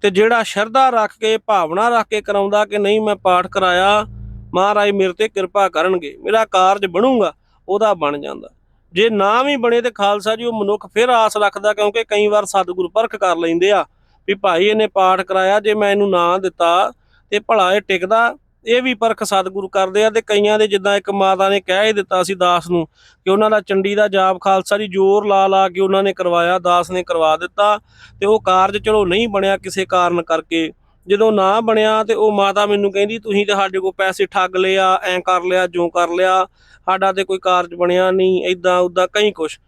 ਤੇ ਜਿਹੜਾ ਸ਼ਰਧਾ ਰੱਖ ਕੇ, ਭਾਵਨਾ ਰੱਖ ਕੇ ਕਰਾਉਂਦਾ ਕਿ ਨਹੀਂ, ਮੈਂ ਪਾਠ ਕਰਾਇਆ, ਮਹਾਰਾਜ ਮੇਰੇ ਤੇ ਕਿਰਪਾ ਕਰਨਗੇ, ਮੇਰਾ ਕਾਰਜ ਬਣੂਗਾ, ਉਹਦਾ ਬਣ ਜਾਂਦਾ। ਜੇ ਨਾ ਵੀ ਬਣੇ ਤੇ ਖਾਲਸਾ ਜੀ, ਉਹ ਮਨੁੱਖ ਫਿਰ ਆਸ ਰੱਖਦਾ, ਕਿਉਂਕਿ ਕਈ ਵਾਰ ਸਤਿਗੁਰੂ ਪਰਖ ਕਰ ਲੈਂਦੇ ਆ, ਵੀ ਭਾਈ ਇਹਨੇ ਪਾਠ ਕਰਾਇਆ, ਜੇ ਮੈਂ ਇਹਨੂੰ ਨਾ ਦਿੱਤਾ, ਤੇ ਭਲਾ ਇਹ ਟਿਕਦਾ ਇਹ ਵੀ ਪਰਖ ਸਤਿਗੁਰੂ ਕਰਦੇ ਆ ਤੇ ਕਈਆਂ ਦੇ ਜਿੱਦਾਂ ਇੱਕ ਮਾਤਾ ਨੇ ਕਹਿ ਹੀ ਦਿੱਤਾ ਸੀ ਦਾਸ ਨੂੰ ਕਿ ਉਹਨਾਂ ਦਾ ਚੰਡੀ ਦਾ ਜਾਪ ਖਾਲਸਾ ਜੀ ਜ਼ੋਰ ਲਾ ਲਾ ਕੇ ਉਹਨਾਂ ਨੇ ਕਰਵਾਇਆ, ਦਾਸ ਨੇ ਕਰਵਾ ਦਿੱਤਾ ਤੇ ਉਹ ਕਾਰਜ ਚਲੋ ਨਹੀਂ ਬਣਿਆ ਕਿਸੇ ਕਾਰਨ ਕਰਕੇ। ਜਦੋਂ ਨਾ ਬਣਿਆ ਤੇ ਉਹ ਮਾਤਾ ਮੈਨੂੰ ਕਹਿੰਦੀ, ਤੁਸੀਂ ਤੇ ਸਾਡੇ ਕੋਲ ਪੈਸੇ ਠੱਗ ਲਿਆ ਐਂ ਕਰ ਲਿਆ ਜੋ ਕਰ ਲਿਆ, ਸਾਡਾ ਤੇ ਕੋਈ ਕਾਰਜ ਬਣਿਆ ਨਹੀਂ ਇਦਾਂ ਉਦਾਂ ਕਈ ਕੁਛ।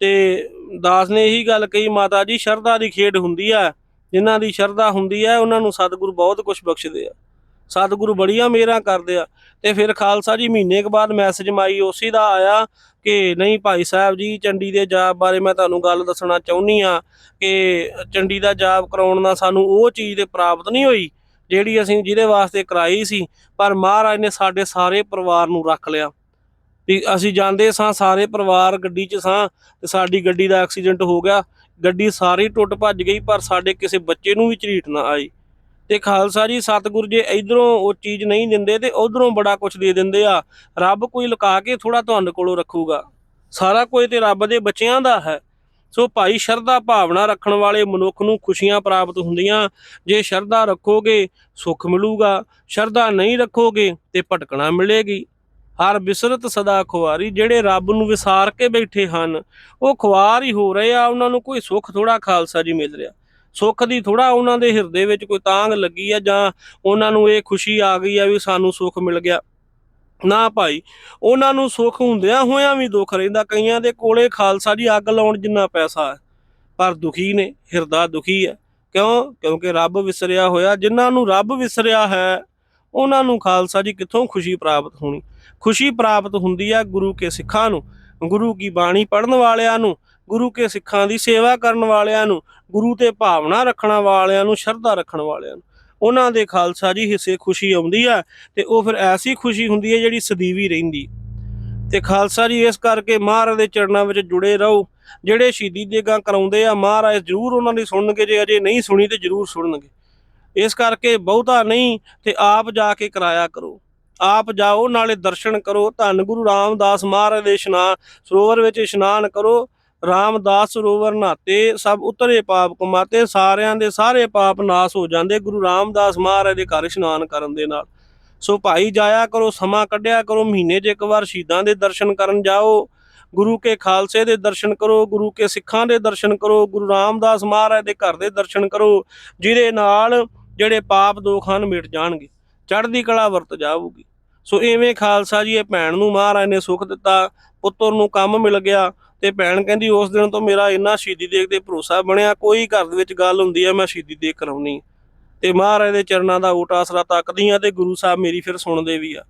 ਤੇ ਦਾਸ ਨੇ ਇਹੀ ਗੱਲ ਕਹੀ, ਮਾਤਾ ਜੀ, ਸ਼ਰਧਾ ਦੀ ਖੇਡ ਹੁੰਦੀ ਆ, ਜਿਨ੍ਹਾਂ ਦੀ ਸ਼ਰਧਾ ਹੁੰਦੀ ਹੈ ਉਹਨਾਂ ਨੂੰ ਸਤਿਗੁਰੂ ਬਹੁਤ ਕੁਝ ਬਖਸ਼ਦੇ ਆ। ਸਤਿਗੁਰੂ ਬੜੀਆਂ ਮਿਹਰਾਂ ਕਰਦੇ ਆ। ਤੇ ਫਿਰ ਖਾਲਸਾ ਜੀ ਮਹੀਨੇ ਕੁ ਬਾਅਦ ਮੈਸੇਜ ਮਾਈ ਉਸੇ ਦਾ ਆਇਆ ਕਿ ਨਹੀਂ ਭਾਈ ਸਾਹਿਬ ਜੀ, ਚੰਡੀ ਦੇ ਜਾਪ ਬਾਰੇ ਮੈਂ ਤੁਹਾਨੂੰ ਗੱਲ ਦੱਸਣਾ ਚਾਹੁੰਨੀ ਆ ਕਿ ਚੰਡੀ ਦਾ ਜਾਪ ਕਰਾਉਣ ਨਾਲ ਸਾਨੂੰ ਉਹ ਚੀਜ਼ ਤੇ ਪ੍ਰਾਪਤ ਨਹੀਂ ਹੋਈ ਜਿਹੜੀ ਅਸੀਂ ਜਿਹਦੇ ਵਾਸਤੇ ਕਰਾਈ ਸੀ, ਪਰ ਮਹਾਰਾਜ ਨੇ ਸਾਡੇ ਸਾਰੇ ਪਰਿਵਾਰ ਨੂੰ ਰੱਖ ਲਿਆ। ਵੀ ਅਸੀਂ ਜਾਂਦੇ ਸਾਂ, ਸਾਰੇ ਪਰਿਵਾਰ ਗੱਡੀ 'ਚ ਸਾਂ ਤੇ ਸਾਡੀ ਗੱਡੀ ਦਾ ਐਕਸੀਡੈਂਟ ਹੋ ਗਿਆ, ਗੱਡੀ ਸਾਰੀ ਟੁੱਟ ਭੱਜ ਗਈ, ਪਰ ਸਾਡੇ ਕਿਸੇ ਬੱਚੇ ਨੂੰ ਵੀ ਝਰੀਟ ਨਾ ਆਈ। ਤੇ ਖਾਲਸਾ ਜੀ, ਸਤਿਗੁਰ ਜੇ, ਇਧਰੋਂ ਉਹ ਚੀਜ਼ ਨਹੀਂ ਦਿੰਦੇ ਤੇ ਉਧਰੋਂ ਬੜਾ ਕੁਝ ਦੇ ਦਿੰਦੇ ਆ। ਰੱਬ ਕੋਈ ਲੁਕਾ ਕੇ ਥੋੜਾ ਤੁਹਾਡੇ ਕੋਲੋਂ ਰੱਖੂਗਾ। ਸਾਰਾ ਕੁਝ ਤੇ ਰੱਬ ਦੇ ਬੱਚਿਆਂ ਦਾ ਹੈ। ਸੋ ਭਾਈ ਸ਼ਰਧਾ ਭਾਵਨਾ ਰੱਖਣ ਵਾਲੇ ਮਨੁੱਖ ਨੂੰ ਖੁਸ਼ੀਆਂ ਪ੍ਰਾਪਤ ਹੁੰਦੀਆਂ। ਜੇ ਸ਼ਰਧਾ ਰੱਖੋਗੇ, ਸੁੱਖ ਮਿਲੂਗਾ। ਸ਼ਰਧਾ ਨਹੀਂ ਰੱਖੋਗੇ ਤੇ ਭਟਕਣਾ ਮਿਲੇਗੀ। ਹਰ ਬਿਸਰਤ ਸਦਾ ਖੁਆਰੀ। ਜਿਹੜੇ ਰੱਬ ਨੂੰ ਵਿਸਾਰ ਕੇ ਬੈਠੇ ਹਨ, ਉਹ ਖੁਆਰ ਹੀ ਹੋ ਰਹੇ ਆ। ਉਹਨਾਂ ਨੂੰ ਕੋਈ ਸੁੱਖ ਥੋੜਾ ਖਾਲਸਾ ਜੀ ਮਿਲ ਰਿਹਾ। ਸੁੱਖ ਦੀ ਥੋੜਾ ਉਹਨਾਂ ਦੇ ਹਿਰਦੇ ਵਿੱਚ ਕੋਈ ਤਾਂਗ ਲੱਗੀ ਆ ਜਾਂ ਉਹਨਾਂ ਨੂੰ ਇਹ ਖੁਸ਼ੀ ਆ ਗਈ ਆ ਵੀ ਸਾਨੂੰ ਸੁੱਖ ਮਿਲ ਗਿਆ। ਨਾ ਭਾਈ, ਉਹਨਾਂ ਨੂੰ ਸੁੱਖ ਹੁੰਦਿਆਂ ਹੋਇਆਂ ਵੀ ਦੁੱਖ ਰਹਿੰਦਾ, ਕਈਆਂ ਦੇ ਕੋਲੇ ਖਾਲਸਾ ਜੀ ਅੱਗ ਲਾਉਣ ਜਿੰਨਾ ਪੈਸਾ ਹੈ, ਪਰ ਦੁਖੀ ਨੇ, ਹਿਰਦਾ ਦੁਖੀ ਹੈ। ਕਿਉਂ? ਕਿਉਂਕਿ ਰੱਬ ਵਿਸਰਿਆ ਹੋਇਆ, ਜਿਨ੍ਹਾਂ ਨੂੰ ਰੱਬ ਵਿਸਰਿਆ ਹੈ, ਉਹਨਾਂ ਨੂੰ ਖਾਲਸਾ ਜੀ ਕਿੱਥੋਂ ਖੁਸ਼ੀ ਪ੍ਰਾਪਤ ਹੋਣੀ? ਖੁਸ਼ੀ ਪ੍ਰਾਪਤ ਹੁੰਦੀ ਹੈ ਗੁਰੂ ਕੇ ਸਿੱਖਾਂ ਨੂੰ, ਗੁਰੂ ਕੀ ਬਾਣੀ ਪੜਨ ਵਾਲਿਆਂ ਨੂੰ ਗੁਰੂ ਕੇ ਸਿੱਖਾਂ ਦੀ ਸੇਵਾ ਕਰਨ ਵਾਲਿਆਂ ਨੂੰ, ਗੁਰੂ ਤੇ ਭਾਵਨਾ ਰੱਖਣ ਵਾਲਿਆਂ ਨੂੰ, ਸ਼ਰਧਾ ਰੱਖਣ ਵਾਲਿਆਂ ਨੂੰ। ਉਹਨਾਂ ਦੇ ਖਾਲਸਾ ਜੀ ਹਿੱਸੇ ਖੁਸ਼ੀ ਆਉਂਦੀ ਆ ਤੇ ਉਹ ਫਿਰ ਐਸੀ ਖੁਸ਼ੀ ਹੁੰਦੀ ਹੈ ਜਿਹੜੀ ਸਦੀਵੀ ਰਹਿੰਦੀ ਤੇ ਖਾਲਸਾ ਜੀ ਇਸ ਕਰਕੇ ਮਹਾਰਾਜ ਦੇ ਚਰਨਾਂ ਵਿੱਚ ਜੁੜੇ ਰਹੋ। ਜਿਹੜੇ ਸ਼ਹੀਦੀ ਦੇਗਾਂ ਕਰਾਉਂਦੇ ਆ, ਮਹਾਰਾਜ ਜ਼ਰੂਰ ਉਹਨਾਂ ਦੀ ਸੁਣਨਗੇ, ਜੇ ਅਜੇ ਨਹੀਂ ਸੁਣੀ ਤੇ ਜ਼ਰੂਰ ਸੁਣਨਗੇ। ਇਸ ਕਰਕੇ ਬਹੁਤਾ ਨਹੀਂ ਤੇ ਆਪ ਜਾ ਕੇ ਕਰਾਇਆ ਕਰੋ। ਆਪ ਜਾਓ, ਨਾਲੇ ਦਰਸ਼ਨ ਕਰੋ। ਧੰਨ ਗੁਰੂ ਰਾਮਦਾਸ ਮਹਾਰਾਜ ਦੇ ਇਸ਼ਨਾਨ ਸਰੋਵਰ ਵਿੱਚ ਇਸ਼ਨਾਨ ਕਰੋ। ਰਾਮਦਾਸ ਸਰੋਵਰ ਨਾਤੇ ਸਭ ਉਤਰੇ ਪਾਪ ਕਮਾਤੇ, ਸਾਰਿਆਂ ਦੇ ਸਾਰੇ ਪਾਪ ਨਾਸ ਹੋ ਜਾਂਦੇ। ਗੁਰੂ ਰਾਮਦਾਸ ਮਹਾਰਾਜ ਦੇ ਘਰ ਇਸ਼ਨਾਨ ਕਰਨ ਦੇ ਨਾਲ। ਸੋ ਭਾਈ ਜਾਇਆ ਕਰੋ, ਸਮਾਂ ਕੱਢਿਆ ਕਰੋ, ਮਹੀਨੇ 'ਚ ਇੱਕ ਵਾਰ ਸ਼ਹੀਦਾਂ ਦੇ ਦਰਸ਼ਨ ਕਰਨ ਜਾਓ। ਗੁਰੂ ਕੇ ਖਾਲਸੇ ਦੇ ਦਰਸ਼ਨ ਕਰੋ, ਗੁਰੂ ਕੇ ਸਿੱਖਾਂ ਦੇ ਦਰਸ਼ਨ ਕਰੋ, ਗੁਰੂ ਰਾਮਦਾਸ ਮਹਾਰਾਜ ਦੇ ਘਰ ਦੇ ਦਰਸ਼ਨ ਕਰੋ, ਜਿਹਦੇ ਨਾਲ ਜਿਹੜੇ ਪਾਪ ਦੋਖ ਹਨ ਮਿਟ ਜਾਣਗੇ। ਚੜ੍ਹਦੀ ਕਲਾ ਵਰਤ ਜਾਊਗੀ। ਸੋ ਐਵੇਂ ਖਾਲਸਾ ਜੀ, ਇਹ ਭੈਣ ਨੂੰ ਮਹਾਰਾਜ ਨੇ ਸੁੱਖ ਦਿੱਤਾ, ਪੁੱਤਰ ਨੂੰ ਕੰਮ ਮਿਲ ਗਿਆ ਤੇ ਭੈਣ ਕਹਿੰਦੀ, ਉਸ ਦਿਨ ਤੋਂ ਮੇਰਾ ਇੰਨਾ ਸ਼ਹੀਦੀ ਦੇਖ ਤੇ ਭਰੋਸਾ ਬਣਿਆ, ਕੋਈ ਘਰ ਦੇ ਵਿੱਚ ਗੱਲ ਹੁੰਦੀ ਹੈ ਮੈਂ ਸ਼ਹੀਦੀ ਦੇਖ ਕਰਾਉਣੀ ਤੇ ਮਹਾਰਾਜ ਦੇ ਚਰਨਾਂ ਦਾ ਓਟ ਆਸਰਾ ਤੱਕਦੀ ਤੱਕਦੀਆਂ ਤੇ ਗੁਰੂ ਸਾਹਿਬ ਮੇਰੀ ਫਿਰ ਸੁਣਦੇ ਵੀ ਆ।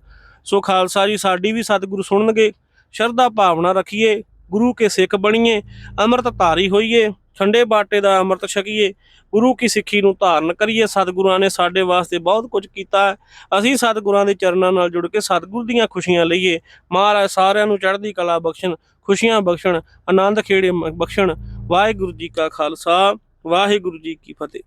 ਸੋ ਖਾਲਸਾ ਜੀ, ਸਾਡੀ ਵੀ ਸਤਿਗੁਰੂ ਸੁਣਨਗੇ, ਸ਼ਰਧਾ ਭਾਵਨਾ ਰੱਖੀਏ ਗੁਰੂ ਕੇ ਸਿੱਖ ਬਣੀਏ, ਅੰਮ੍ਰਿਤ ਧਾਰੀ ਹੋਈਏ, ਠੰਡੇ ਬਾਟੇ ਦਾ ਅੰਮ੍ਰਿਤ ਛਕੀਏ, ਗੁਰੂ ਕੀ ਸਿੱਖੀ ਨੂੰ ਧਾਰਨ ਕਰੀਏ, ਸਤਿਗੁਰਾਂ ਨੇ ਸਾਡੇ ਵਾਸਤੇ ਬਹੁਤ ਕੁਝ ਕੀਤਾ ਅਸੀਂ ਸਤਿਗੁਰਾਂ ਦੇ ਚਰਨਾਂ ਨਾਲ ਜੁੜ ਕੇ ਸਤਿਗੁਰ ਦੀਆਂ ਖੁਸ਼ੀਆਂ ਲਈਏ। ਮਹਾਰਾਜ ਸਾਰਿਆਂ ਨੂੰ ਚੜ੍ਹਦੀ ਕਲਾ ਬਖਸ਼ਣ, ਖੁਸ਼ੀਆਂ ਬਖਸ਼ਣ, ਆਨੰਦ ਖੇੜੇ ਬਖਸ਼ਣ। ਵਾਹਿਗੁਰੂ ਜੀ ਕਾ ਖਾਲਸਾ, ਵਾਹਿਗੁਰੂ ਜੀ ਕੀ ਫਤਿਹ।